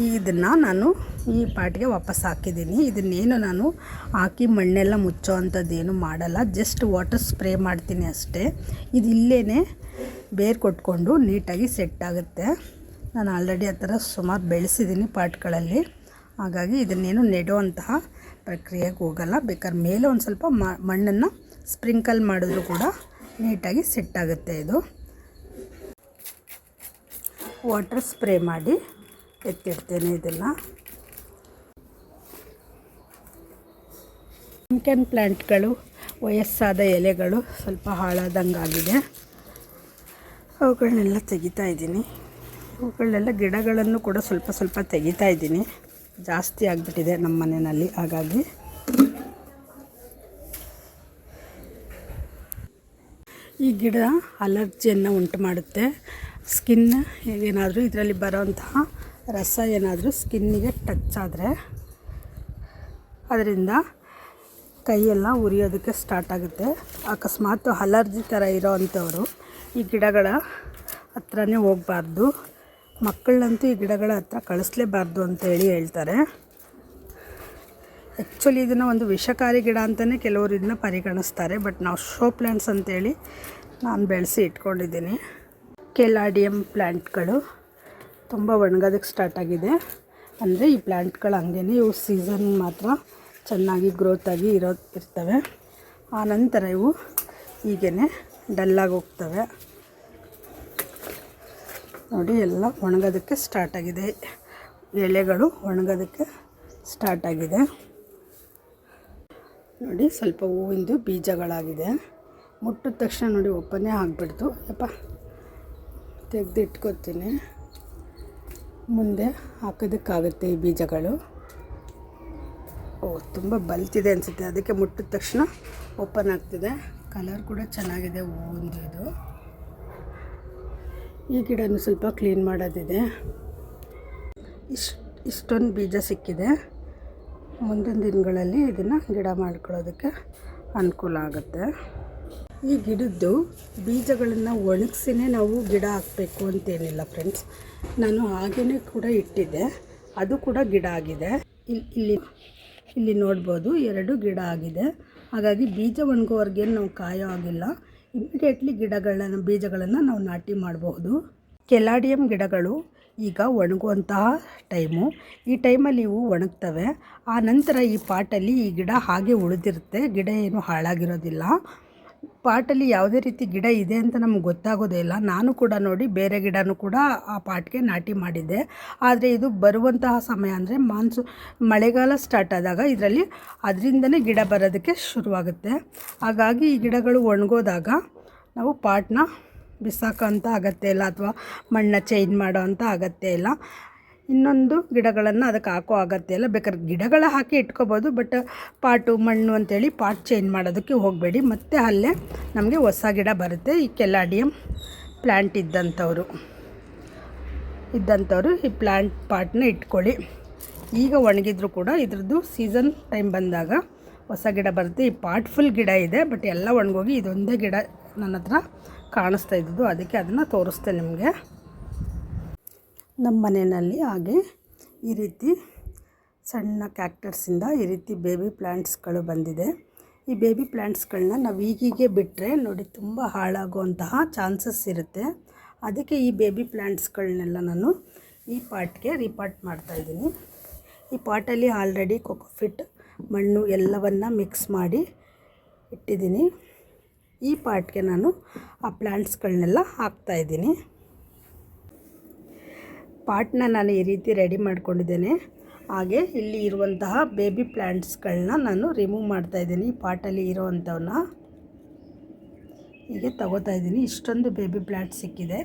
ಇದನ್ನು ನಾನು ಈ ಪಾಟಿಗೆ ವಾಪಸ್ ಹಾಕಿದ್ದೀನಿ. ಇದನ್ನೇನು ನಾನು ಹಾಕಿ ಮಣ್ಣೆಲ್ಲ ಮುಚ್ಚೋ ಅಂಥದ್ದೇನು ಮಾಡಲ್ಲ. ಜಸ್ಟ್ ವಾಟರ್ ಸ್ಪ್ರೇ ಮಾಡ್ತೀನಿ ಅಷ್ಟೇ. ಇದು ಇಲ್ಲೇ ಬೇರು ಕೊಟ್ಕೊಂಡು ನೀಟಾಗಿ ಸೆಟ್ ಆಗುತ್ತೆ. ನಾನು ಆಲ್ರೆಡಿ ಆ ಥರ ಸುಮಾರು ಬೆಳೆಸಿದ್ದೀನಿ ಪಾಟ್ಗಳಲ್ಲಿ. ಹಾಗಾಗಿ ಇದನ್ನೇನು ನೆಡುವಂತಹ ಪ್ರಕ್ರಿಯೆಗೆ ಹೋಗಲ್ಲ. ಬೇಕಾದ್ರೆ ಮೇಲೆ ಒಂದು ಸ್ವಲ್ಪ ಮಣ್ಣನ್ನು ಸ್ಪ್ರಿಂಕಲ್ ಮಾಡಿದ್ರು ಕೂಡ ನೀಟಾಗಿ ಸೆಟ್ ಆಗುತ್ತೆ ಇದು. ವಾಟರ್ ಸ್ಪ್ರೇ ಮಾಡಿ ಎತ್ತಿಡ್ತೇನೆ ಇದನ್ನು ಪಂಪ್ಕನ್ ಪ್ಲ್ಯಾಂಟ್ಗಳು ವಯಸ್ಸಾದ ಎಲೆಗಳು ಸ್ವಲ್ಪ ಹಾಳಾದಂಗಾಗಿದೆ. ಅವುಗಳನ್ನೆಲ್ಲ ತೆಗಿತಾ ಇದ್ದೀನಿ. ಅವುಗಳನ್ನೆಲ್ಲ ಗಿಡಗಳನ್ನು ಕೂಡ ಸ್ವಲ್ಪ ಸ್ವಲ್ಪ ತೆಗಿತಾ ಇದ್ದೀನಿ. ಜಾಸ್ತಿ ಆಗಿಬಿಟ್ಟಿದೆ ನಮ್ಮ ಮನೆಯಲ್ಲಿ, ಹಾಗಾಗಿ. ಈ ಗಿಡ ಅಲರ್ಜಿಯನ್ನು ಉಂಟು ಮಾಡುತ್ತೆ ಸ್ಕಿನ್ ಏನಾದರೂ ಇದರಲ್ಲಿ ಬರೋಂತಹ ರಸ ಏನಾದರೂ ಸ್ಕಿನ್ನಿಗೆ ಟಚ್ ಆದರೆ ಅದರಿಂದ ಕೈಯೆಲ್ಲ ಉರಿಯೋದಕ್ಕೆ ಸ್ಟಾರ್ಟ್ ಆಗುತ್ತೆ. ಅಕಸ್ಮಾತ್ ಅಲರ್ಜಿ ಥರ ಇರೋ ಅಂಥವರು ಈ ಗಿಡಗಳ ಹತ್ರನೇ ಹೋಗಬಾರ್ದು. ಮಕ್ಕಳನ್ನಂತೂ ಈ ಗಿಡಗಳ ಹತ್ರ ಕಳಿಸ್ಲೇಬಾರ್ದು ಅಂತೇಳಿ ಹೇಳ್ತಾರೆ. ಆ್ಯಕ್ಚುಲಿ ಇದನ್ನು ಒಂದು ವಿಷಕಾರಿ ಗಿಡ ಅಂತಲೇ ಕೆಲವರು ಇದನ್ನ ಪರಿಗಣಿಸ್ತಾರೆ. ಬಟ್ ನಾವು ಶೋ ಪ್ಲ್ಯಾಂಟ್ಸ್ ಅಂತೇಳಿ ನಾನು ಬೆಳೆಸಿ ಇಟ್ಕೊಂಡಿದ್ದೀನಿ. ಕೆಲಾಡಿಯಂ ಪ್ಲ್ಯಾಂಟ್ಗಳು ತುಂಬ ಒಣಗೋದಕ್ಕೆ ಸ್ಟಾರ್ಟ್ ಆಗಿದೆ. ಅಂದರೆ ಈ ಪ್ಲ್ಯಾಂಟ್ಗಳು ಹಂಗೆ ಇವು ಸೀಸನ್ ಮಾತ್ರ ಚೆನ್ನಾಗಿ ಗ್ರೋತ್ ಆಗಿ ಇರೋ, ಇರ್ತವೆ. ಆನಂತರ ಇವು ಹೀಗೇ ಡಲ್ಲಾಗಿ ಹೋಗ್ತವೆ. ನೋಡಿ, ಎಲ್ಲ ಒಣಗೋದಕ್ಕೆ ಸ್ಟಾರ್ಟ್ ಆಗಿದೆ. ಎಲೆಗಳು ಒಣಗೋದಕ್ಕೆ ಸ್ಟಾರ್ಟ್ ಆಗಿದೆ. ನೋಡಿ, ಸ್ವಲ್ಪ ಹೂವಿಂದು ಬೀಜಗಳಾಗಿದೆ. ಮುಟ್ಟಿದ ತಕ್ಷಣ ನೋಡಿ ಒಪ್ಪನೇ ಆಗಿಬಿಡ್ತು. ಯಪ್ಪ ತೆಗೆದು ಇಟ್ಕೊತೀನಿ ಮುಂದೆ ಹಾಕೋದಕ್ಕಾಗುತ್ತೆ ಈ ಬೀಜಗಳು. ಓ, ತುಂಬ ಬಲ್ತಿದೆ ಅನಿಸುತ್ತೆ. ಅದಕ್ಕೆ ಮುಟ್ಟಿದ ತಕ್ಷಣ ಓಪನ್ ಆಗ್ತಿದೆ. ಕಲರ್ ಕೂಡ ಚೆನ್ನಾಗಿದೆ. ಹೂವಿಂದು ಇದು. ಈ ಗಿಡನೂ ಸ್ವಲ್ಪ ಕ್ಲೀನ್ ಮಾಡೋದಿದೆ. ಇಷ್ಟು, ಇಷ್ಟೊಂದು ಬೀಜ ಸಿಕ್ಕಿದೆ. ಮುಂದಿನ ದಿನಗಳಲ್ಲಿ ಇದನ್ನು ಗಿಡ ಮಾಡ್ಕೊಳ್ಳೋದಕ್ಕೆ ಅನುಕೂಲ ಆಗುತ್ತೆ. ಈ ಗಿಡದ್ದು ಬೀಜಗಳನ್ನು ಒಣಗಿಸಿನೇ ನಾವು ಗಿಡ ಹಾಕಬೇಕು ಅಂತೇನಿಲ್ಲ ಫ್ರೆಂಡ್ಸ್ ನಾನು ಹಾಗೇ ಕೂಡ ಇಟ್ಟಿದ್ದೆ. ಅದು ಕೂಡ ಗಿಡ ಆಗಿದೆ. ಇಲ್ಲಿ ಇಲ್ಲಿ ಇಲ್ಲಿ ನೋಡ್ಬೋದು ಎರಡು ಗಿಡ ಆಗಿದೆ. ಹಾಗಾಗಿ ಬೀಜ ಒಣಗೋವರೆಗೇನು ನಾವು ಕಾಯೋ ಆಗಿಲ್ಲ ಇಮಿಡಿಯೇಟ್ಲಿ ಗಿಡಗಳನ್ನು, ಬೀಜಗಳನ್ನು ನಾವು ನಾಟಿ ಮಾಡಬಹುದು. ಕೆಲಾಡಿಯಂ ಗಿಡಗಳು ಈಗ ಒಣಗುವಂತಹ ಟೈಮು ಈ ಟೈಮಲ್ಲಿ ಇವು ಒಣಗ್ತವೆ. ಆ ನಂತರ ಈ ಪಾಟಲ್ಲಿ ಈ ಗಿಡ ಹಾಗೆ ಉಳಿದಿರುತ್ತೆ. ಗಿಡ ಏನು ಹಾಳಾಗಿರೋದಿಲ್ಲ. ಪಾಟಲ್ಲಿ ಯಾವುದೇ ರೀತಿ ಗಿಡ ಇದೆ ಅಂತ ನಮ್ಗೆ ಗೊತ್ತಾಗೋದೇ ಇಲ್ಲ. ನಾನು ಕೂಡ ನೋಡಿ ಬೇರೆ ಗಿಡನೂ ಕೂಡ ಆ ಪಾಟ್ಗೆ ನಾಟಿ ಮಾಡಿದ್ದೆ. ಆದರೆ ಇದು ಬರುವಂತಹ ಸಮಯ ಅಂದರೆ ಮಾನ್ಸೂನ್ ಮಳೆಗಾಲ ಸ್ಟಾರ್ಟ್ ಆದಾಗ ಇದರಲ್ಲಿ ಅದರಿಂದನೇ ಗಿಡ ಬರೋದಕ್ಕೆ ಶುರುವಾಗುತ್ತೆ. ಹಾಗಾಗಿ ಈ ಗಿಡಗಳು ಒಣಗೋದಾಗ ನಾವು ಪಾಟ್ನ ಬಿಸಾಕೋಂಥ ಅಗತ್ಯ ಇಲ್ಲ, ಅಥವಾ ಮಣ್ಣು ಚೇಂಜ್ ಮಾಡೋ ಅಂತ ಅಗತ್ಯ ಇಲ್ಲ. ಇನ್ನೊಂದು ಗಿಡಗಳನ್ನು ಅದಕ್ಕೆ ಹಾಕೋ ಆಗತ್ತೆ ಅಲ್ಲ ಬೇಕಾದ್ರೆ ಗಿಡಗಳ ಹಾಕಿ ಇಟ್ಕೋಬೋದು ಬಟ್ ಪಾಟು, ಮಣ್ಣು ಅಂತೇಳಿ ಪಾಟ್ ಚೇಂಜ್ ಮಾಡೋದಕ್ಕೆ ಹೋಗಬೇಡಿ. ಮತ್ತು ಅಲ್ಲೇ ನಮಗೆ ಹೊಸ ಗಿಡ ಬರುತ್ತೆ. ಈ ಕೆಲಾಡಿಯಂ ಪ್ಲ್ಯಾಂಟ್ ಇದ್ದಂಥವರು. ಇದ್ದಂಥವರು ಈ ಪ್ಲ್ಯಾಂಟ್ ಪಾಟ್ನ ಇಟ್ಕೊಳ್ಳಿ. ಈಗ ಒಣಗಿದ್ರು ಕೂಡ ಇದ್ರದ್ದು ಸೀಸನ್ ಟೈಮ್ ಬಂದಾಗ ಹೊಸ ಗಿಡ ಬರುತ್ತೆ. ಈ ಪಾಟ್ ಫುಲ್ ಗಿಡ ಇದೆ ಬಟ್ ಎಲ್ಲ ಒಣಗೋಗಿ ಇದೊಂದೇ ಗಿಡ ನನ್ನ ಹತ್ರ ಕಾಣಿಸ್ತಾ ಇದ್ದದ್ದು. ಅದಕ್ಕೆ ಅದನ್ನು ತೋರಿಸ್ತೆ ನಿಮಗೆ. ನಮ್ಮ ಮನೆಯಲ್ಲಿ ಹಾಗೆ ಈ ರೀತಿ ಸಣ್ಣ ಕ್ಯಾಕ್ಟರ್ಸಿಂದ ಈ ರೀತಿ ಬೇಬಿ ಪ್ಲ್ಯಾಂಟ್ಸ್ಗಳು ಬಂದಿದೆ. ಈ ಬೇಬಿ ಪ್ಲ್ಯಾಂಟ್ಸ್ಗಳನ್ನ ನಾವು ಈಗೀಗೆ ಬಿಟ್ಟರೆ ನೋಡಿ ತುಂಬ ಹಾಳಾಗುವಂತಹ ಚಾನ್ಸಸ್ ಇರುತ್ತೆ. ಅದಕ್ಕೆ ಈ ಬೇಬಿ ಪ್ಲ್ಯಾಂಟ್ಸ್ಗಳನ್ನೆಲ್ಲ ನಾನು ಈ ಪಾಟ್ಗೆ ರೀಪಾಟ್ ಮಾಡ್ತಾಯಿದ್ದೀನಿ ಈ ಪಾಟಲ್ಲಿ ಆಲ್ರೆಡಿ ಕೊಕೊಫಿಟ್ ಮಣ್ಣು ಎಲ್ಲವನ್ನು ಮಿಕ್ಸ್ ಮಾಡಿ ಇಟ್ಟಿದ್ದೀನಿ. ಈ ಪಾಟ್ಗೆ ನಾನು ಆ ಪ್ಲ್ಯಾಂಟ್ಸ್ಗಳನ್ನೆಲ್ಲ ಹಾಕ್ತಾಯಿದ್ದೀನಿ ಪಾಟ್ನ ನಾನು ಈ ರೀತಿ ರೆಡಿ ಮಾಡ್ಕೊಂಡಿದ್ದೇನೆ. ಹಾಗೆ ಇಲ್ಲಿ ಇರುವಂತಹ ಬೇಬಿ ಪ್ಲ್ಯಾಂಟ್ಸ್ಗಳನ್ನ ನಾನು ರಿಮೂವ್ ಮಾಡ್ತಾಯಿದ್ದೀನಿ ಈ ಪಾಟಲ್ಲಿ ಇರೋವಂಥವನ್ನ ಹೀಗೆ ತಗೋತಾ ಇದ್ದೀನಿ. ಇಷ್ಟೊಂದು ಬೇಬಿ ಪ್ಲ್ಯಾಂಟ್ ಸಿಕ್ಕಿದೆ.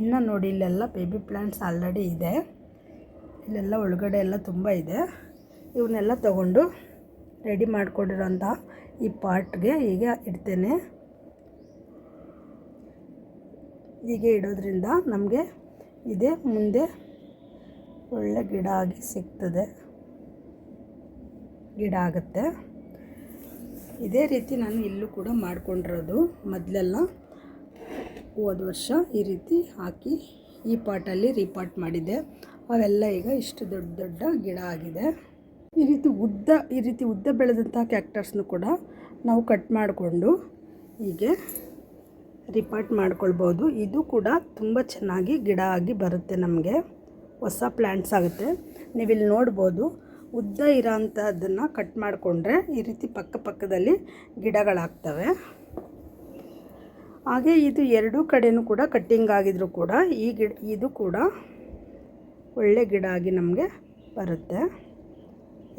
ಇನ್ನು ನೋಡಿ, ಇಲ್ಲೆಲ್ಲ ಬೇಬಿ ಪ್ಲ್ಯಾಂಟ್ಸ್ ಆಲ್ರೆಡಿ ಇದೆ. ಇಲ್ಲೆಲ್ಲ ಒಳಗಡೆ ಎಲ್ಲ ತುಂಬ ಇದೆ. ಇವನ್ನೆಲ್ಲ ತಗೊಂಡು ರೆಡಿ ಮಾಡಿಕೊಂಡಿರೋಂಥ ಈ ಪಾಟ್ಗೆ ಹೀಗೆ ಇಡ್ತೇನೆ. ಹೀಗೆ ಇಡೋದ್ರಿಂದ ನಮಗೆ ಇದೆ ಮುಂದೆ ಒಳ್ಳೆ ಗಿಡ ಆಗಿ ಸಿಗ್ತದೆ. ಗಿಡ ಆಗುತ್ತೆ. ಇದೇ ರೀತಿ ನಾನು ಇಲ್ಲೂ ಕೂಡ ಮಾಡ್ಕೊಂಡಿರೋದು. ಮೊದಲೆಲ್ಲ ಹೋದ ವರ್ಷ ಈ ರೀತಿ ಹಾಕಿ ಈ ಪಾಟಲ್ಲಿ ರೀಪಾಟ್ ಮಾಡಿದ್ದೆ. ಅವೆಲ್ಲ ಈಗ ಇಷ್ಟು ದೊಡ್ಡ ದೊಡ್ಡ ಗಿಡ ಆಗಿದೆ. ಈ ರೀತಿ ಉದ್ದ, ಈ ರೀತಿ ಉದ್ದ ಬೆಳೆದಂಥ ಕ್ಯಾಕ್ಟರ್ಸ್ನು ಕೂಡ ನಾವು ಕಟ್ ಮಾಡಿಕೊಂಡು ಹೀಗೆ ರಿಪಾರ್ಟ್ ಮಾಡ್ಕೊಳ್ಬೋದು. ಇದು ಕೂಡ ತುಂಬ ಚೆನ್ನಾಗಿ ಗಿಡ ಆಗಿ ಬರುತ್ತೆ ನಮಗೆ. ಹೊಸ ಪ್ಲ್ಯಾಂಟ್ಸ್ ಆಗುತ್ತೆ. ನೀವಿಲ್ಲಿ ನೋಡ್ಬೋದು ಉದ್ದ ಇರೋ ಅಂಥದ್ದನ್ನು ಕಟ್ ಮಾಡಿಕೊಂಡ್ರೆ ಈ ರೀತಿ ಪಕ್ಕ ಪಕ್ಕದಲ್ಲಿ ಗಿಡಗಳಾಗ್ತವೆ. ಹಾಗೆ ಇದು ಎರಡೂ ಕಡೆಯೂ ಕೂಡ ಕಟ್ಟಿಂಗ್ ಆಗಿದ್ರೂ ಕೂಡ ಈ ಗಿಡ, ಇದು ಕೂಡ ಒಳ್ಳೆ ಗಿಡ ಆಗಿ ನಮಗೆ ಬರುತ್ತೆ.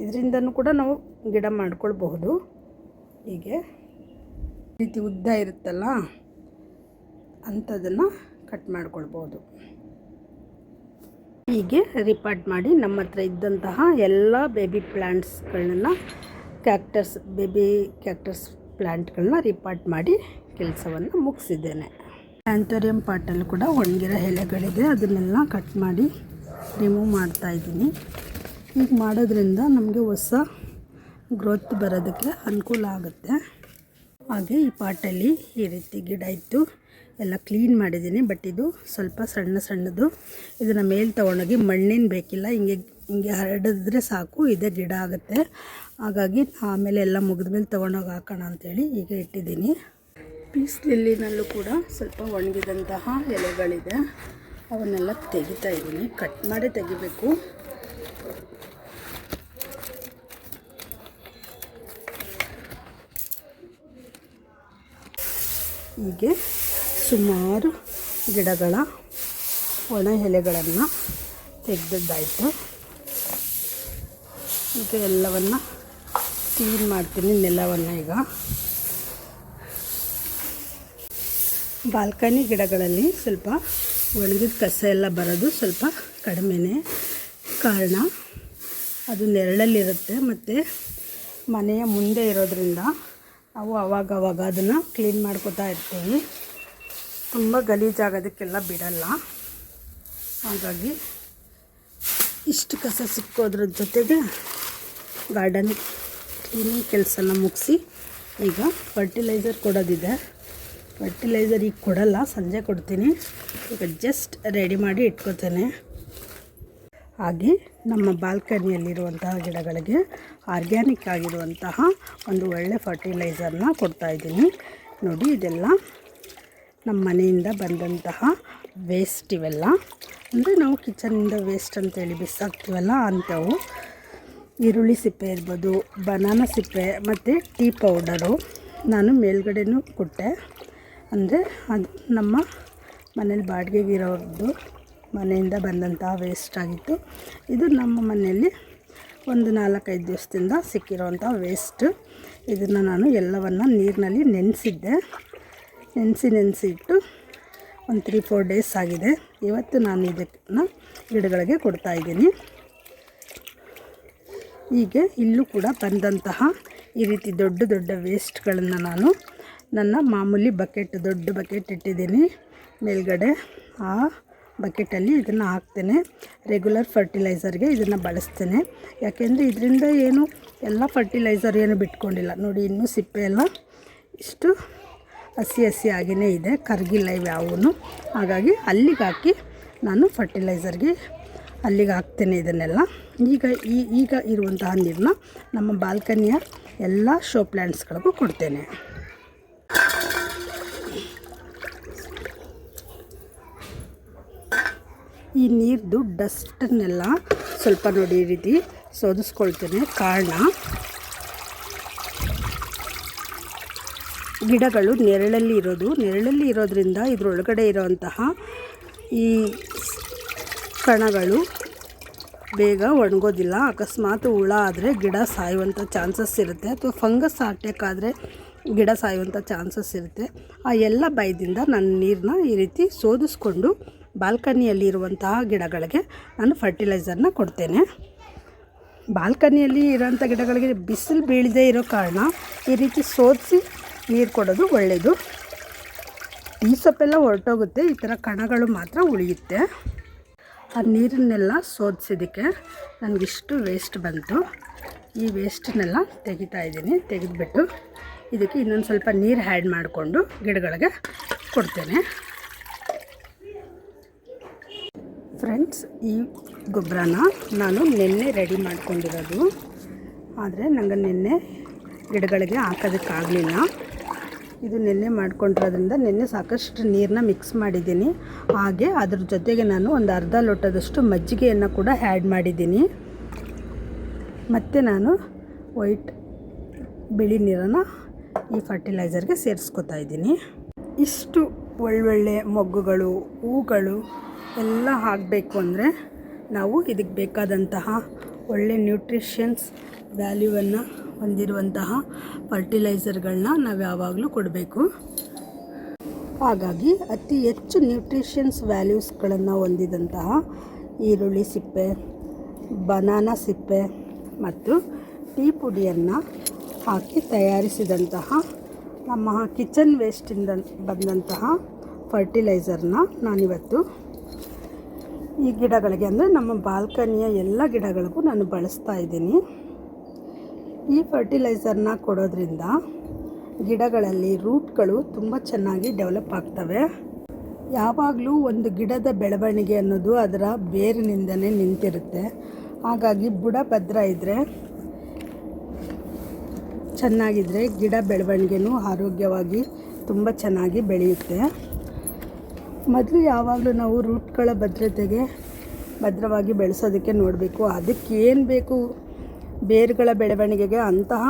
ಇದರಿಂದನೂ ಕೂಡ ನಾವು ಗಿಡ ಮಾಡ್ಕೊಳ್ಬಹುದು. ಹೀಗೆ ರೀತಿ ಉದ್ದ ಇರುತ್ತಲ್ಲ ಅಂಥದನ್ನು ಕಟ್ ಮಾಡ್ಕೊಳ್ಬೋದು ಹೀಗೆ ರಿಪಾರ್ಟ್ ಮಾಡಿ ನಮ್ಮ ಹತ್ರ ಇದ್ದಂತಹ ಎಲ್ಲ ಬೇಬಿ ಪ್ಲ್ಯಾಂಟ್ಸ್ಗಳನ್ನ ಕ್ಯಾಕ್ಟರ್ಸ್ ಬೇಬಿ ಕ್ಯಾಕ್ಟರ್ಸ್ ಪ್ಲ್ಯಾಂಟ್ಗಳನ್ನ ರಿಪಾರ್ಟ್ ಮಾಡಿ ಕೆಲಸವನ್ನು ಮುಗಿಸಿದ್ದೇನೆ. ಆ್ಯಂಥೋರಿಯಂ ಪಾಟಲ್ಲಿ ಕೂಡ ಒಣಗಿರೋ ಎಲೆಗಳಿದೆ. ಅದನ್ನೆಲ್ಲ ಕಟ್ ಮಾಡಿ ರಿಮೂವ್ ಮಾಡ್ತಾ ಇದ್ದೀನಿ. ಹೀಗೆ ಮಾಡೋದ್ರಿಂದ ನಮಗೆ ಹೊಸ ಗ್ರೋತ್ ಬರೋದಕ್ಕೆ ಅನುಕೂಲ ಆಗುತ್ತೆ. ಹಾಗೆ ಈ ಪಾಟಲ್ಲಿ ಈ ರೀತಿ ಗಿಡ ಇತ್ತು. ಎಲ್ಲ ಕ್ಲೀನ್ ಮಾಡಿದ್ದೀನಿ ಬಟ್ ಇದು ಸ್ವಲ್ಪ ಸಣ್ಣ ಸಣ್ಣದು. ಇದನ್ನು ಮೇಲೆ ತೊಗೊಂಡೋಗಿ ಮಣ್ಣೇನು ಬೇಕಿಲ್ಲ, ಹಿಂಗೆ ಹಿಂಗೆ ಹರಡಿದ್ರೆ ಸಾಕು, ಇದೇ ಗಿಡ ಆಗುತ್ತೆ. ಹಾಗಾಗಿ ಆಮೇಲೆ ಎಲ್ಲ ಮುಗಿದ ಮೇಲೆ ತೊಗೊಂಡೋಗಿ ಹಾಕೋಣ ಅಂತೇಳಿ ಈಗ ಇಟ್ಟಿದ್ದೀನಿ. ಪೀಸ್ ಲಿಲ್ಲಿನಲ್ಲೂ ಕೂಡ ಸ್ವಲ್ಪ ಒಣಗಿದಂತಹ ಎಲೆಗಳಿದೆ. ಅವನ್ನೆಲ್ಲ ತೆಗಿತಾ ಇದ್ದೀನಿ ಕಟ್ ಮಾಡಿ ತೆಗಿಬೇಕು. ಹೀಗೆ ಸುಮಾರು ಗಿಡಗಳ ಒಣ ಎಲೆಗಳನ್ನು ತೆಗೆದದ್ದಾಯಿತು. ಈಗ ಎಲ್ಲವನ್ನು ಕ್ಲೀನ್ ಮಾಡ್ತೀನಿ, ನೆಲವನ್ನು ಈಗ. ಬಾಲ್ಕನಿ ಗಿಡಗಳಲ್ಲಿ ಸ್ವಲ್ಪ ಒಣಗಿದ ಕಸ ಎಲ್ಲ ಬರೋದು ಸ್ವಲ್ಪ ಕಡಿಮೆನೇ ಕಾರಣ. ಅದು ನೆರಳಲ್ಲಿರುತ್ತೆ ಮತ್ತು ಮನೆಯ ಮುಂದೆ ಇರೋದ್ರಿಂದ ನಾವು ಅವಾಗವಾಗ ಅವಾಗ ಅದನ್ನು ಕ್ಲೀನ್ ಮಾಡ್ಕೋತಾ ಇರ್ತೀವಿ. ತುಂಬ ಗಲೀಜಾಗೋದಕ್ಕೆಲ್ಲ ಬಿಡಲ್ಲ. ಹಾಗಾಗಿ ಇಷ್ಟು ಕಸ ಸಿಕ್ಕೋದ್ರ ಜೊತೆಗೆ ಗಾರ್ಡನ್ ಕ್ಲೀನಿಂಗ್ ಕೆಲಸನ ಮುಗಿಸಿ ಈಗ ಫರ್ಟಿಲೈಸರ್ ಕೊಡೋದಿದೆ. ಫರ್ಟಿಲೈಸರ್ ಈಗ ಕೊಡಲ್ಲ, ಸಂಜೆ ಕೊಡ್ತೀನಿ. ಈಗ ಜಸ್ಟ್ ರೆಡಿ ಮಾಡಿ ಇಟ್ಕೋತೇನೆ. ಹಾಗೆ ನಮ್ಮ ಬಾಲ್ಕನಿಯಲ್ಲಿರುವಂತಹ ಗಿಡಗಳಿಗೆ ಆರ್ಗ್ಯಾನಿಕ್ ಆಗಿರುವಂತಹ ಒಂದು ಒಳ್ಳೆ ಫರ್ಟಿಲೈಸರ್ನ ಕೊಡ್ತಾಯಿದ್ದೀನಿ ನೋಡಿ ಇದೆಲ್ಲ ನಮ್ಮ ಮನೆಯಿಂದ ಬಂದಂತಹ ವೇಸ್ಟ್ ಇವೆಲ್ಲ. ಅಂದರೆ ನಾವು ಕಿಚನಿಂದ ವೇಸ್ಟ್ ಅಂತೇಳಿ ಬಿಸಾಕ್ತೀವಲ್ಲ ಅಂಥವು. ಈರುಳ್ಳಿ ಸಿಪ್ಪೆ ಇರ್ಬೋದು ಬನಾನ ಸಿಪ್ಪೆ, ಮತ್ತು ಟೀ ಪೌಡರು ನಾನು ಮೇಲ್ಗಡೆನೂ ಕೊಟ್ಟೆ. ಅಂದರೆ ಅದು ನಮ್ಮ ಮನೇಲಿ ಬಾಡಿಗೆಗಿರೋದು ಮನೆಯಿಂದ ಬಂದಂತಹ ವೇಸ್ಟ್ ಆಗಿತ್ತು. ಇದು ನಮ್ಮ ಮನೆಯಲ್ಲಿ ಒಂದು ನಾಲ್ಕೈದು ದಿವಸದಿಂದ ಸಿಕ್ಕಿರೋವಂಥ ವೇಸ್ಟ್ ಇದನ್ನು ನಾನು ಎಲ್ಲವನ್ನು ನೀರಿನಲ್ಲಿ ನೆನೆಸಿದ್ದೆ. ನೆನೆಸಿ ನೆನೆಸಿ ಇಟ್ಟು ಒಂದು ತ್ರೀ ಫೋರ್ ಡೇಸ್ ಆಗಿದೆ. ಇವತ್ತು ನಾನು ಇದನ್ನು ಗಿಡಗಳಿಗೆ ಕೊಡ್ತಾಯಿದ್ದೀನಿ ಹೀಗೆ ಇಲ್ಲೂ ಕೂಡ ಬಂದಂತಹ ಈ ರೀತಿ ದೊಡ್ಡ ದೊಡ್ಡ ವೇಸ್ಟ್ಗಳನ್ನು ನಾನು ನನ್ನ ಮಾಮೂಲಿ ಬಕೆಟ್, ದೊಡ್ಡ ಬಕೆಟ್ ಇಟ್ಟಿದ್ದೀನಿ. ಮೇಲ್ಗಡೆ ಆ ಬಕೆಟಲ್ಲಿ ಇದನ್ನು ಹಾಕ್ತೇನೆ. ರೆಗ್ಯುಲರ್ ಫರ್ಟಿಲೈಸರ್ಗೆ ಇದನ್ನು ಬಳಸ್ತೇನೆ. ಯಾಕೆಂದರೆ ಇದರಿಂದ ಏನು ಎಲ್ಲ ಫರ್ಟಿಲೈಸರ್ ಏನು ಬಿಟ್ಕೊಂಡಿಲ್ಲ. ನೋಡಿ, ಇನ್ನೂ ಸಿಪ್ಪೆ ಎಲ್ಲ ಇಷ್ಟು ಹಸಿ ಹಸಿ ಆಗಿಯೇ ಇದೆ, ಕರಗಿಲ್ಲ ಇವು ಯಾವೂ ಹಾಗಾಗಿ ಅಲ್ಲಿಗೆ ಹಾಕಿ ನಾನು ಫರ್ಟಿಲೈಸರ್ಗೆ ಅಲ್ಲಿಗೆ ಹಾಕ್ತೇನೆ ಇದನ್ನೆಲ್ಲ. ಈಗ ಈ, ಈಗ ಇರುವಂತಹ ನೀರನ್ನ ನಮ್ಮ ಬಾಲ್ಕನಿಯ ಎಲ್ಲ ಶೋ ಪ್ಲ್ಯಾಂಟ್ಸ್ಗಳಿಗೂ ಕೊಡ್ತೇನೆ. ಈ ನೀರ್ದು ಡಸ್ಟನ್ನೆಲ್ಲ ಸ್ವಲ್ಪ ನೋಡಿ ಈ ರೀತಿ ಸೋದಿಸ್ಕೊಳ್ತೇನೆ, ಕಾರಣ ಗಿಡಗಳು ನೆರಳಲ್ಲಿ ಇರೋದು. ನೆರಳಲ್ಲಿ ಇರೋದ್ರಿಂದ ಇದರೊಳಗಡೆ ಇರೋಂತಹ ಈ ಕಣಗಳು ಬೇಗ ಒಣಗೋದಿಲ್ಲ. ಅಕಸ್ಮಾತ್ ಹುಳ ಆದರೆ ಗಿಡ ಸಾಯುವಂಥ ಚಾನ್ಸಸ್ ಇರುತ್ತೆ. ಅಥವಾ ಫಂಗಸ್ ಅಟ್ಯಾಕ್ ಆದರೆ ಗಿಡ ಸಾಯುವಂಥ ಚಾನ್ಸಸ್ ಇರುತ್ತೆ. ಆ ಎಲ್ಲ ಭಯದಿಂದ ನಾನು ನೀರನ್ನ ಈ ರೀತಿ ಸೋದಿಸ್ಕೊಂಡು ಬಾಲ್ಕನಿಯಲ್ಲಿ ಇರುವಂತಹ ಗಿಡಗಳಿಗೆ ನಾನು ಫರ್ಟಿಲೈಸರ್ನ ಕೊಡ್ತೇನೆ. ಬಾಲ್ಕನಿಯಲ್ಲಿ ಇರೋಂಥ ಗಿಡಗಳಿಗೆ ಬಿಸಿಲು ಬೀಳದೇ ಇರೋ ಕಾರಣ ಈ ರೀತಿ ಸೋದಿಸಿ ನೀರು ಕೊಡೋದು ಒಳ್ಳೆಯದು ಈ ಸೊಪ್ಪೆಲ್ಲ ಹೊರಟೋಗುತ್ತೆ. ಈ ಥರ ಕಣಗಳು ಮಾತ್ರ ಉಳಿಯುತ್ತೆ. ಆ ನೀರನ್ನೆಲ್ಲ ಸೋದಿಸಿದ್ದಕ್ಕೆ ನನಗಿಷ್ಟು ವೇಸ್ಟ್ ಬಂತು. ಈ ವೇಸ್ಟನ್ನೆಲ್ಲ ತೆಗಿತಾ ಇದ್ದೀನಿ. ತೆಗೆದುಬಿಟ್ಟು ಇದಕ್ಕೆ ಇನ್ನೊಂದು ಸ್ವಲ್ಪ ನೀರು ಹ್ಯಾಡ್ ಮಾಡಿಕೊಂಡು ಗಿಡಗಳಿಗೆ ಕೊಡ್ತೇನೆ. ಫ್ರೆಂಡ್ಸ್ ಈ ಗೊಬ್ಬರನ ನಾನು ನಿನ್ನೆ ರೆಡಿ ಮಾಡ್ಕೊಂಡಿರೋದು. ಆದರೆ ನನಗೆ ನಿನ್ನೆ ಗಿಡಗಳಿಗೆ ಹಾಕೋದಕ್ಕಾಗಲಿಲ್ಲ. ಇದು ನೆನ್ನೆ ಮಾಡ್ಕೊಂಡಿರೋದ್ರಿಂದ ನೆನ್ನೆ ಸಾಕಷ್ಟು ನೀರನ್ನ ಮಿಕ್ಸ್ ಮಾಡಿದ್ದೀನಿ. ಹಾಗೆ ಅದ್ರ ಜೊತೆಗೆ ನಾನು ಒಂದು ಅರ್ಧ ಲೋಟದಷ್ಟು ಮಜ್ಜಿಗೆಯನ್ನು ಕೂಡ ಆ್ಯಡ್ ಮಾಡಿದ್ದೀನಿ. ಮತ್ತು ನಾನು ವೈಟ್ ಬಿಳಿ ನೀರನ್ನು ಈ ಫರ್ಟಿಲೈಸರ್ಗೆ ಸೇರಿಸ್ಕೊತಾ ಇದ್ದೀನಿ. ಇಷ್ಟು ಒಳ್ಳೊಳ್ಳೆ ಮೊಗ್ಗುಗಳು, ಹೂಗಳು ಎಲ್ಲ ಹಾಕಬೇಕು ಅಂದರೆ ನಾವು ಇದಕ್ಕೆ ಬೇಕಾದಂತಹ ಒಳ್ಳೆ ನ್ಯೂಟ್ರಿಷನ್ಸ್ ವ್ಯಾಲ್ಯೂವನ್ನು ಹೊಂದಿರುವಂತಹ ಫರ್ಟಿಲೈಸರ್ಗಳನ್ನ ನಾವು ಯಾವಾಗಲೂ ಕೊಡಬೇಕು. ಹಾಗಾಗಿ ಅತಿ ಹೆಚ್ಚು ನ್ಯೂಟ್ರಿಷನ್ಸ್ ವ್ಯಾಲ್ಯೂಸ್ಗಳನ್ನು ಹೊಂದಿದಂತಹ ಈರುಳ್ಳಿ ಸಿಪ್ಪೆ, ಬನಾನಾ ಸಿಪ್ಪೆ ಮತ್ತು ಟೀ ಪುಡಿಯನ್ನು ಹಾಕಿ ತಯಾರಿಸಿದಂತಹ ನಮ್ಮ ಕಿಚನ್ ವೇಸ್ಟಿಂದ ಬಂದಂತಹ ಫರ್ಟಿಲೈಸರ್ನ ನಾನಿವತ್ತು ಈ ಗಿಡಗಳಿಗೆ ಅಂದರೆ ನಮ್ಮ ಬಾಲ್ಕನಿಯ ಎಲ್ಲ ಗಿಡಗಳಿಗೂ ನಾನು ಬಳಸ್ತಾ ಇದ್ದೀನಿ. ಈ ಫರ್ಟಿಲೈಸರ್ನ ಕೊಡೋದ್ರಿಂದ ಗಿಡಗಳಲ್ಲಿ ರೂಟ್ಗಳು ತುಂಬ ಚೆನ್ನಾಗಿ ಡೆವಲಪ್ ಆಗ್ತವೆ. ಯಾವಾಗಲೂ ಒಂದು ಗಿಡದ ಬೆಳವಣಿಗೆ ಅನ್ನೋದು ಅದರ ಬೇರಿನಿಂದನೇ ನಿಂತಿರುತ್ತೆ. ಹಾಗಾಗಿ ಬುಡ ಭದ್ರ ಇದ್ದರೆ ಚೆನ್ನಾಗಿದ್ದರೆ ಗಿಡ ಬೆಳವಣಿಗೆನೂ ಆರೋಗ್ಯವಾಗಿ ತುಂಬ ಚೆನ್ನಾಗಿ ಬೆಳೆಯುತ್ತೆ. ಮೊದಲು ಯಾವಾಗಲೂ ನಾವು ರೂಟ್ಗಳ ಭದ್ರತೆಗೆ ಭದ್ರವಾಗಿ ಬೆಳೆಸೋದಕ್ಕೆ ನೋಡಬೇಕು. ಅದಕ್ಕೆ ಏನು ಬೇಕು? ಬೇರುಗಳ ಬೆಳವಣಿಗೆಗೆ ಅಂತಹ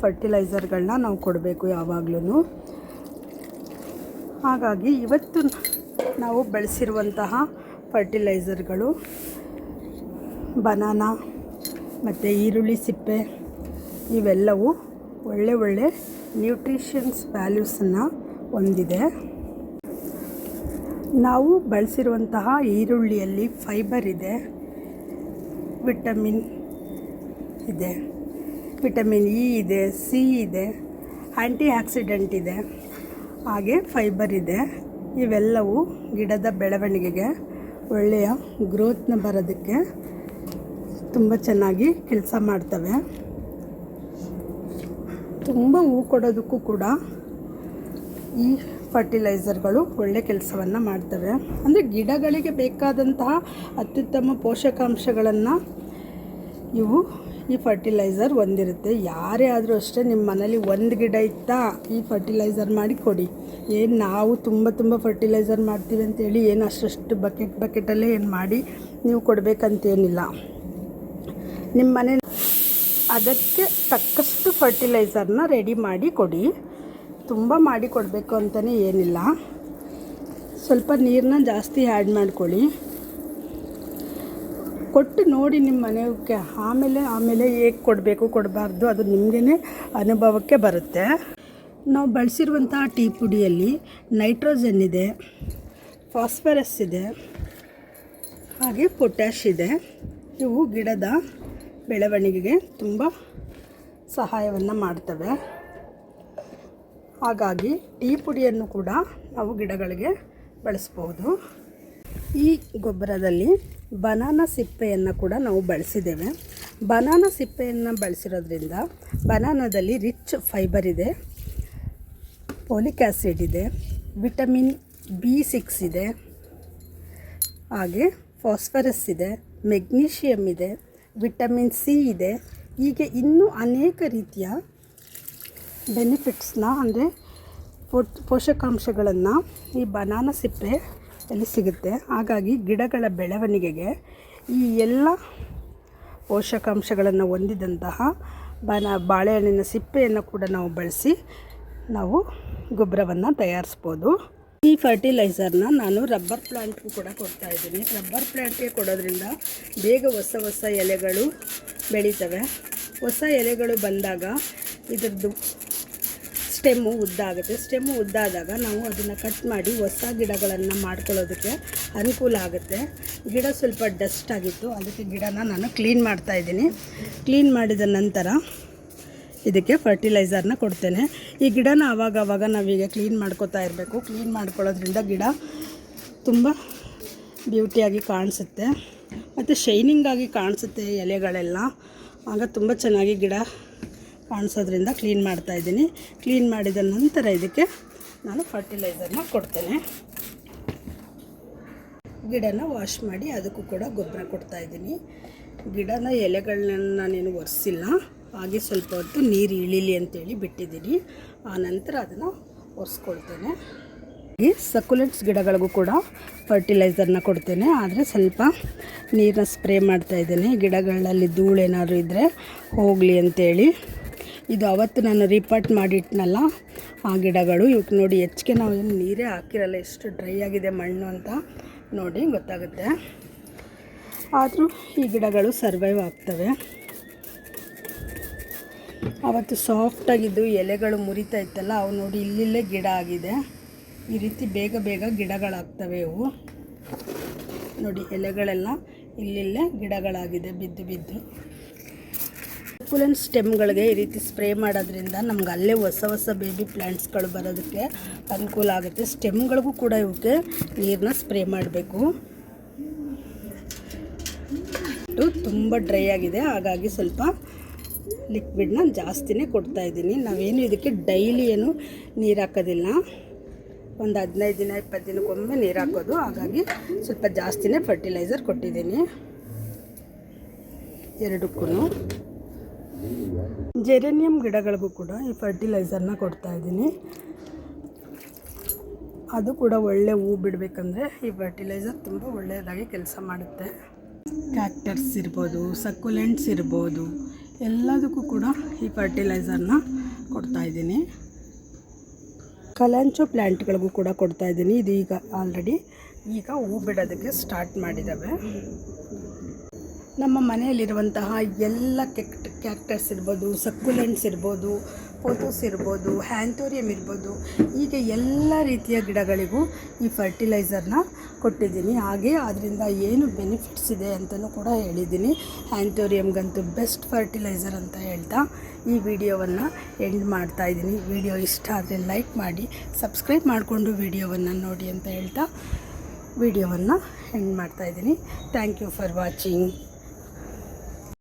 ಫರ್ಟಿಲೈಸರ್ಗಳನ್ನ ನಾವು ಕೊಡಬೇಕು ಯಾವಾಗಲೂ ಹಾಗಾಗಿ ಇವತ್ತು ನಾವು ಬಳಸಿರುವಂತಹ ಫರ್ಟಿಲೈಸರ್ಗಳು ಬನಾನಾ ಮತ್ತು ಈರುಳ್ಳಿ, ಸಿಪ್ಪೆ ಇವೆಲ್ಲವೂ ಒಳ್ಳೆ ಒಳ್ಳೆ ನ್ಯೂಟ್ರಿಷನ್ಸ್ ವ್ಯಾಲ್ಯೂಸನ್ನು ಹೊಂದಿದೆ. ನಾವು ಬಳಸಿರುವಂತಹ ಈರುಳ್ಳಿಯಲ್ಲಿ ಫೈಬರ್ ಇದೆ ವಿಟಮಿನ್ ಇದೆ. ವಿಟಮಿನ್ ಇ ಇದೆ ಸಿ ಇದೆ ಆ್ಯಂಟಿ ಆಕ್ಸಿಡೆಂಟ್ ಇದೆ, ಹಾಗೆ ಫೈಬರ್ ಇದೆ. ಇವೆಲ್ಲವೂ ಗಿಡದ ಬೆಳವಣಿಗೆಗೆ ಒಳ್ಳೆಯ ಗ್ರೋತ್ನ ಬರೋದಕ್ಕೆ ತುಂಬ ಚೆನ್ನಾಗಿ ಕೆಲಸ ಮಾಡ್ತವೆ. ತುಂಬ ಹೂ ಕೊಡೋದಕ್ಕೂ ಕೂಡ ಈ ಫರ್ಟಿಲೈಸರ್ಗಳು ಒಳ್ಳೆ ಕೆಲಸವನ್ನು ಮಾಡ್ತವೆ. ಅಂದರೆ ಗಿಡಗಳಿಗೆ ಬೇಕಾದಂತಹ ಅತ್ಯುತ್ತಮ ಪೋಷಕಾಂಶಗಳನ್ನು ಇವು ಈ ಫರ್ಟಿಲೈಸರ್ ಒಂದಿರುತ್ತೆ. ಯಾರೇ ಆದರೂ ಅಷ್ಟೇ ನಿಮ್ಮ ಮನೇಲಿ ಒಂದು ಗಿಡ ಇತ್ತಾ ಈ ಫರ್ಟಿಲೈಸರ್ ಮಾಡಿ ಕೊಡಿ. ಏನು ನಾವು ತುಂಬ ತುಂಬ ಫರ್ಟಿಲೈಸರ್ ಮಾಡ್ತೀವಿ ಅಂತೇಳಿ ಏನು ಅಷ್ಟು ಬಕೆಟ್ ಬಕೆಟಲ್ಲೇ ಏನು ಮಾಡಿ ನೀವು ಕೊಡಬೇಕಂತೇನಿಲ್ಲ. ನಿಮ್ಮ ಮನೆ ಅದಕ್ಕೆ ತಕ್ಕಷ್ಟು ಫರ್ಟಿಲೈಸರ್ನ ರೆಡಿ ಮಾಡಿ ಕೊಡಿ. ತುಂಬ ಮಾಡಿ ಕೊಡಬೇಕು ಅಂತಲೇ ಏನಿಲ್ಲ. ಸ್ವಲ್ಪ ನೀರನ್ನ ಜಾಸ್ತಿ ಆ್ಯಡ್ ಮಾಡ್ಕೊಳ್ಳಿ. ಕೊಟ್ಟು ನೋಡಿ ನಿಮ್ಮ ಮನೆಗೆ ಆಮೇಲೆ ಆಮೇಲೆ ಹೇಗೆ ಕೊಡಬೇಕು, ಕೊಡಬಾರ್ದು ಅದು ನಿಮಗೇ ಅನುಭವಕ್ಕೆ ಬರುತ್ತೆ. ನಾವು ಬಳಸಿರುವಂಥ ಟೀ ಪುಡಿಯಲ್ಲಿ ನೈಟ್ರೋಜನ್ ಇದೆ, ಫಾಸ್ಫರಸ್ ಇದೆ, ಹಾಗೆ ಪೊಟ್ಯಾಶ್ ಇದೆ. ಇವು ಗಿಡದ ಬೆಳವಣಿಗೆಗೆ ತುಂಬ ಸಹಾಯವನ್ನು ಮಾಡ್ತವೆ. ಹಾಗಾಗಿ ಟೀ ಪುಡಿಯನ್ನು ಕೂಡ ನಾವು ಗಿಡಗಳಿಗೆ ಬಳಸ್ಬೋದು. ಈ ಗೊಬ್ಬರದಲ್ಲಿ ಬನಾನಾ ಸಿಪ್ಪೆಯನ್ನು ಕೂಡ ನಾವು ಬಳಸಿದ್ದೇವೆ. ಬನಾನ ಸಿಪ್ಪೆಯನ್ನು ಬಳಸಿರೋದ್ರಿಂದ ಬನಾನಾದಲ್ಲಿ ರಿಚ್ ಫೈಬರ್ ಇದೆ ಪೋಲಿಕ್ ಆ್ಯಸಿಡ್ ಇದೆ, ವಿಟಮಿನ್ ಬಿ ಸಿಕ್ಸ್ ಇದೆ, ಹಾಗೆ ಫಾಸ್ಫರಸ್ ಇದೆ ಮೆಗ್ನೀಷಿಯಮ್ ಇದೆ, ವಿಟಮಿನ್ ಸಿ ಇದೆ. ಹೀಗೆ ಇನ್ನೂ ಅನೇಕ ರೀತಿಯ ಬೆನಿಫಿಟ್ಸ್ನ, ಅಂದರೆ ಪೋಷಕಾಂಶಗಳನ್ನು ಈ ಬನಾನಾ ಸಿಪ್ಪೆಯಲ್ಲಿ ಸಿಗುತ್ತೆ. ಹಾಗಾಗಿ ಗಿಡಗಳ ಬೆಳವಣಿಗೆಗೆ ಈ ಎಲ್ಲ ಪೋಷಕಾಂಶಗಳನ್ನು ಹೊಂದಿದಂತಹ ಬನ ಬಾಳೆಹಣ್ಣಿನ ಸಿಪ್ಪೆಯನ್ನು ಕೂಡ ನಾವು ಬಳಸಿ ನಾವು ಗೊಬ್ಬರವನ್ನು ತಯಾರಿಸ್ಬೋದು. ಈ ಫರ್ಟಿಲೈಸರ್ನ ನಾನು ರಬ್ಬರ್ ಪ್ಲಾಂಟ್ಗೂ ಕೂಡ ಕೊಡ್ತಾ ಇದ್ದೀನಿ. ರಬ್ಬರ್ ಪ್ಲಾಂಟ್ಗೆ ಕೊಡೋದ್ರಿಂದ ಬೇಗ ಹೊಸ ಹೊಸ ಎಲೆಗಳು ಬೆಳೀತವೆ. ಹೊಸ ಎಲೆಗಳು ಬಂದಾಗ ಇದ್ರದ್ದು ಸ್ಟೆಮ್ಮು ಉದ್ದ ಆಗುತ್ತೆ ಸ್ಟೆಮ್ಮು ಉದ್ದ ಆದಾಗ ನಾವು ಅದನ್ನು ಕಟ್ ಮಾಡಿ ಹೊಸ ಗಿಡಗಳನ್ನು ಮಾಡ್ಕೊಳ್ಳೋದಕ್ಕೆ ಅನುಕೂಲ ಆಗುತ್ತೆ. ಗಿಡ ಸ್ವಲ್ಪ ಡಸ್ಟ್ ಆಗಿತ್ತು. ಅದಕ್ಕೆ ಗಿಡನ ನಾನು ಕ್ಲೀನ್ ಮಾಡ್ತಾ ಇದ್ದೀನಿ. ಕ್ಲೀನ್ ಮಾಡಿದ ನಂತರ ಇದಕ್ಕೆ ಫರ್ಟಿಲೈಸರ್ನ ಕೊಡ್ತೇನೆ. ಈ ಗಿಡನ ಆವಾಗ ಆವಾಗ ನಾವೀಗ ಕ್ಲೀನ್ ಮಾಡ್ಕೋತಾ ಇರಬೇಕು. ಕ್ಲೀನ್ ಮಾಡ್ಕೊಳ್ಳೋದ್ರಿಂದ ಗಿಡ ತುಂಬ ಬ್ಯೂಟಿಯಾಗಿ ಕಾಣಿಸುತ್ತೆ. ಮತ್ತು ಶೈನಿಂಗಾಗಿ ಕಾಣಿಸುತ್ತೆ ಎಲೆಗಳೆಲ್ಲ. ಆಗ ತುಂಬ ಚೆನ್ನಾಗಿ ಗಿಡ ಕಾಣಿಸೋದ್ರಿಂದ ಕ್ಲೀನ್ ಮಾಡ್ತಾ ಇದ್ದೀನಿ. ಕ್ಲೀನ್ ಮಾಡಿದ ನಂತರ ಇದಕ್ಕೆ ನಾನು ಫರ್ಟಿಲೈಸರ್ನ ಕೊಡ್ತೇನೆ. ಗಿಡನ ವಾಶ್ ಮಾಡಿ ಅದಕ್ಕೂ ಕೂಡ ಗೊಬ್ಬರ ಕೊಡ್ತಾ ಇದ್ದೀನಿ. ಗಿಡನ ಎಲೆಗಳನ್ನ ನಾನೇನು ಒರೆಸಿಲ್ಲ. ಹಾಗೆ ಸ್ವಲ್ಪ ಹೊತ್ತು ನೀರು ಇಳಿಲಿ ಅಂತೇಳಿ ಬಿಟ್ಟಿದ್ದೀನಿ. ಆ ನಂತರ ಅದನ್ನು ಒರೆಸ್ಕೊಳ್ತೇನೆ. ಈ ಸಕ್ಯುಲೆಂಟ್ಸ್ ಗಿಡಗಳಿಗೂ ಕೂಡ ಫರ್ಟಿಲೈಸರ್ನ ಕೊಡ್ತೇನೆ. ಆದರೆ ಸ್ವಲ್ಪ ನೀರನ್ನ ಸ್ಪ್ರೇ ಮಾಡ್ತಾ ಇದ್ದೇನೆ. ಗಿಡಗಳಲ್ಲಿ ಧೂಳೇನಾದ್ರು ಇದ್ದರೆ ಹೋಗಲಿ ಅಂತೇಳಿ. ಇದು ಅವತ್ತು ನಾನು ರಿಪಾರ್ಟ್ ಮಾಡಿಟ್ನಲ್ಲ, ಆ ಗಿಡಗಳು. ಇವಕ್ಕೆ ನೋಡಿ ಹೆಚ್ಚಿಗೆ ನಾವು ಏನು ನೀರೇ ಹಾಕಿರಲ್ಲ, ಎಷ್ಟು ಡ್ರೈ ಆಗಿದೆ ಮಣ್ಣು ಅಂತ ನೋಡಿ ಗೊತ್ತಾಗುತ್ತೆ. ಆದರೂ ಈ ಗಿಡಗಳು ಸರ್ವೈವ್ ಆಗ್ತವೆ. ಅವತ್ತು ಸಾಫ್ಟಾಗಿದ್ದು ಎಲೆಗಳು ಮುರಿತಾ ಇತ್ತಲ್ಲ, ಅವು ನೋಡಿ ಇಲ್ಲಿಲ್ಲೇ ಗಿಡ ಆಗಿದೆ. ಈ ರೀತಿ ಬೇಗ ಬೇಗ ಗಿಡಗಳಾಗ್ತವೆ ಇವು. ನೋಡಿ ಎಲೆಗಳೆಲ್ಲ ಇಲ್ಲಿಲ್ಲೇ ಗಿಡಗಳಾಗಿದೆ, ಬಿದ್ದು ಬಿದ್ದು. ಸಕ್ಯುಲೆಂಟ್ ಸ್ಟೆಮ್ಗಳಿಗೆ ಈ ರೀತಿ ಸ್ಪ್ರೇ ಮಾಡೋದ್ರಿಂದ ನಮ್ಗೆ ಅಲ್ಲೇ ಹೊಸ ಹೊಸ ಬೇಬಿ ಪ್ಲ್ಯಾಂಟ್ಸ್ಗಳು ಬರೋದಕ್ಕೆ ಅನುಕೂಲ ಆಗುತ್ತೆ. ಸ್ಟೆಮ್ಗಳಿಗೂ ಕೂಡ ಇವಕ್ಕೆ ನೀರನ್ನ ಸ್ಪ್ರೇ ಮಾಡಬೇಕು. ಇದು ತುಂಬ ಡ್ರೈ ಆಗಿದೆ, ಹಾಗಾಗಿ ಸ್ವಲ್ಪ ಲಿಕ್ವಿಡ್ನ ಜಾಸ್ತಿನೇ ಕೊಡ್ತಾ ಇದ್ದೀನಿ. ನಾವೇನು ಇದಕ್ಕೆ ಡೈಲಿ ಏನು ನೀರು ಹಾಕೋದಿಲ್ಲ. ಒಂದು ಹದಿನೈದು ದಿನ, ಇಪ್ಪತ್ತು ದಿನಕ್ಕೊಮ್ಮೆ ನೀರು ಹಾಕೋದು. ಹಾಗಾಗಿ ಸ್ವಲ್ಪ ಜಾಸ್ತಿನೇ ಫರ್ಟಿಲೈಸರ್ ಕೊಟ್ಟಿದ್ದೀನಿ. ಎರಡಕ್ಕೂ ಜೆರೇನಿಯಂ ಗಿಡಗಳಿಗೂ ಕೂಡ ಈ ಫರ್ಟಿಲೈಸರ್ನ ಕೊಡ್ತಾ ಇದ್ದೀನಿ. ಅದು ಕೂಡ ಒಳ್ಳೆ ಹೂ ಬಿಡಬೇಕಂದ್ರೆ ಈ ಫರ್ಟಿಲೈಸರ್ ತುಂಬ ಒಳ್ಳೆಯದಾಗಿ ಕೆಲಸ ಮಾಡುತ್ತೆ. ಕ್ಯಾಕ್ಟರ್ಸ್ ಇರ್ಬೋದು ಸಕ್ಯುಲೆಂಟ್ಸ್ ಇರ್ಬೋದು, ಎಲ್ಲದಕ್ಕೂ ಕೂಡ ಈ ಫರ್ಟಿಲೈಸರ್ನ ಕೊಡ್ತಾ ಇದ್ದೀನಿ. ಕಲಾಂಚೋ ಪ್ಲ್ಯಾಂಟ್ಗಳಿಗೂ ಕೂಡ ಕೊಡ್ತಾ ಇದ್ದೀನಿ. ಇದು ಈಗ ಆಲ್ರೆಡಿ ಈಗ ಹೂ ಬಿಡೋದಕ್ಕೆ ಸ್ಟಾರ್ಟ್ ಮಾಡಿದ್ದಾವೆ. ನಮ್ಮ ಮನೆಯಲ್ಲಿರುವಂತಹ ಎಲ್ಲ ಕೆಕ್ಟ್ ಕ್ಯಾಕ್ಟಸ್ ಇರ್ಬೋದು ಸಕ್ಕುಲೆಂಟ್ಸ್ ಇರ್ಬೋದು ಫೋಟೋಸ್ ಇರ್ಬೋದು ಹ್ಯಾಂಥೋರಿಯಂ ಇರ್ಬೋದು. ಹೀಗೆ ಎಲ್ಲ ರೀತಿಯ ಗಿಡಗಳಿಗೂ ಈ ಫರ್ಟಿಲೈಸರ್ನ ಕೊಟ್ಟಿದ್ದೀನಿ. ಹಾಗೆ ಅದರಿಂದ ಏನು ಬೆನಿಫಿಟ್ಸ್ ಇದೆ ಅಂತಲೂ ಕೂಡ ಹೇಳಿದ್ದೀನಿ. ಹ್ಯಾಂಥೋರಿಯಮ್ಗಂತೂ ಬೆಸ್ಟ್ ಫರ್ಟಿಲೈಸರ್ ಅಂತ ಹೇಳ್ತಾ ಈ ವಿಡಿಯೋವನ್ನು ಎಂಡ್ ಮಾಡ್ತಾ ಇದ್ದೀನಿ. ವಿಡಿಯೋ ಇಷ್ಟ ಆದರೆ ಲೈಕ್ ಮಾಡಿ ಸಬ್ಸ್ಕ್ರೈಬ್ ಮಾಡಿಕೊಂಡು ವಿಡಿಯೋವನ್ನು ನೋಡಿ ಅಂತ ಹೇಳ್ತಾ ವಿಡಿಯೋವನ್ನು ಎಂಡ್ ಮಾಡ್ತಾ ಇದ್ದೀನಿ. Thank you for watching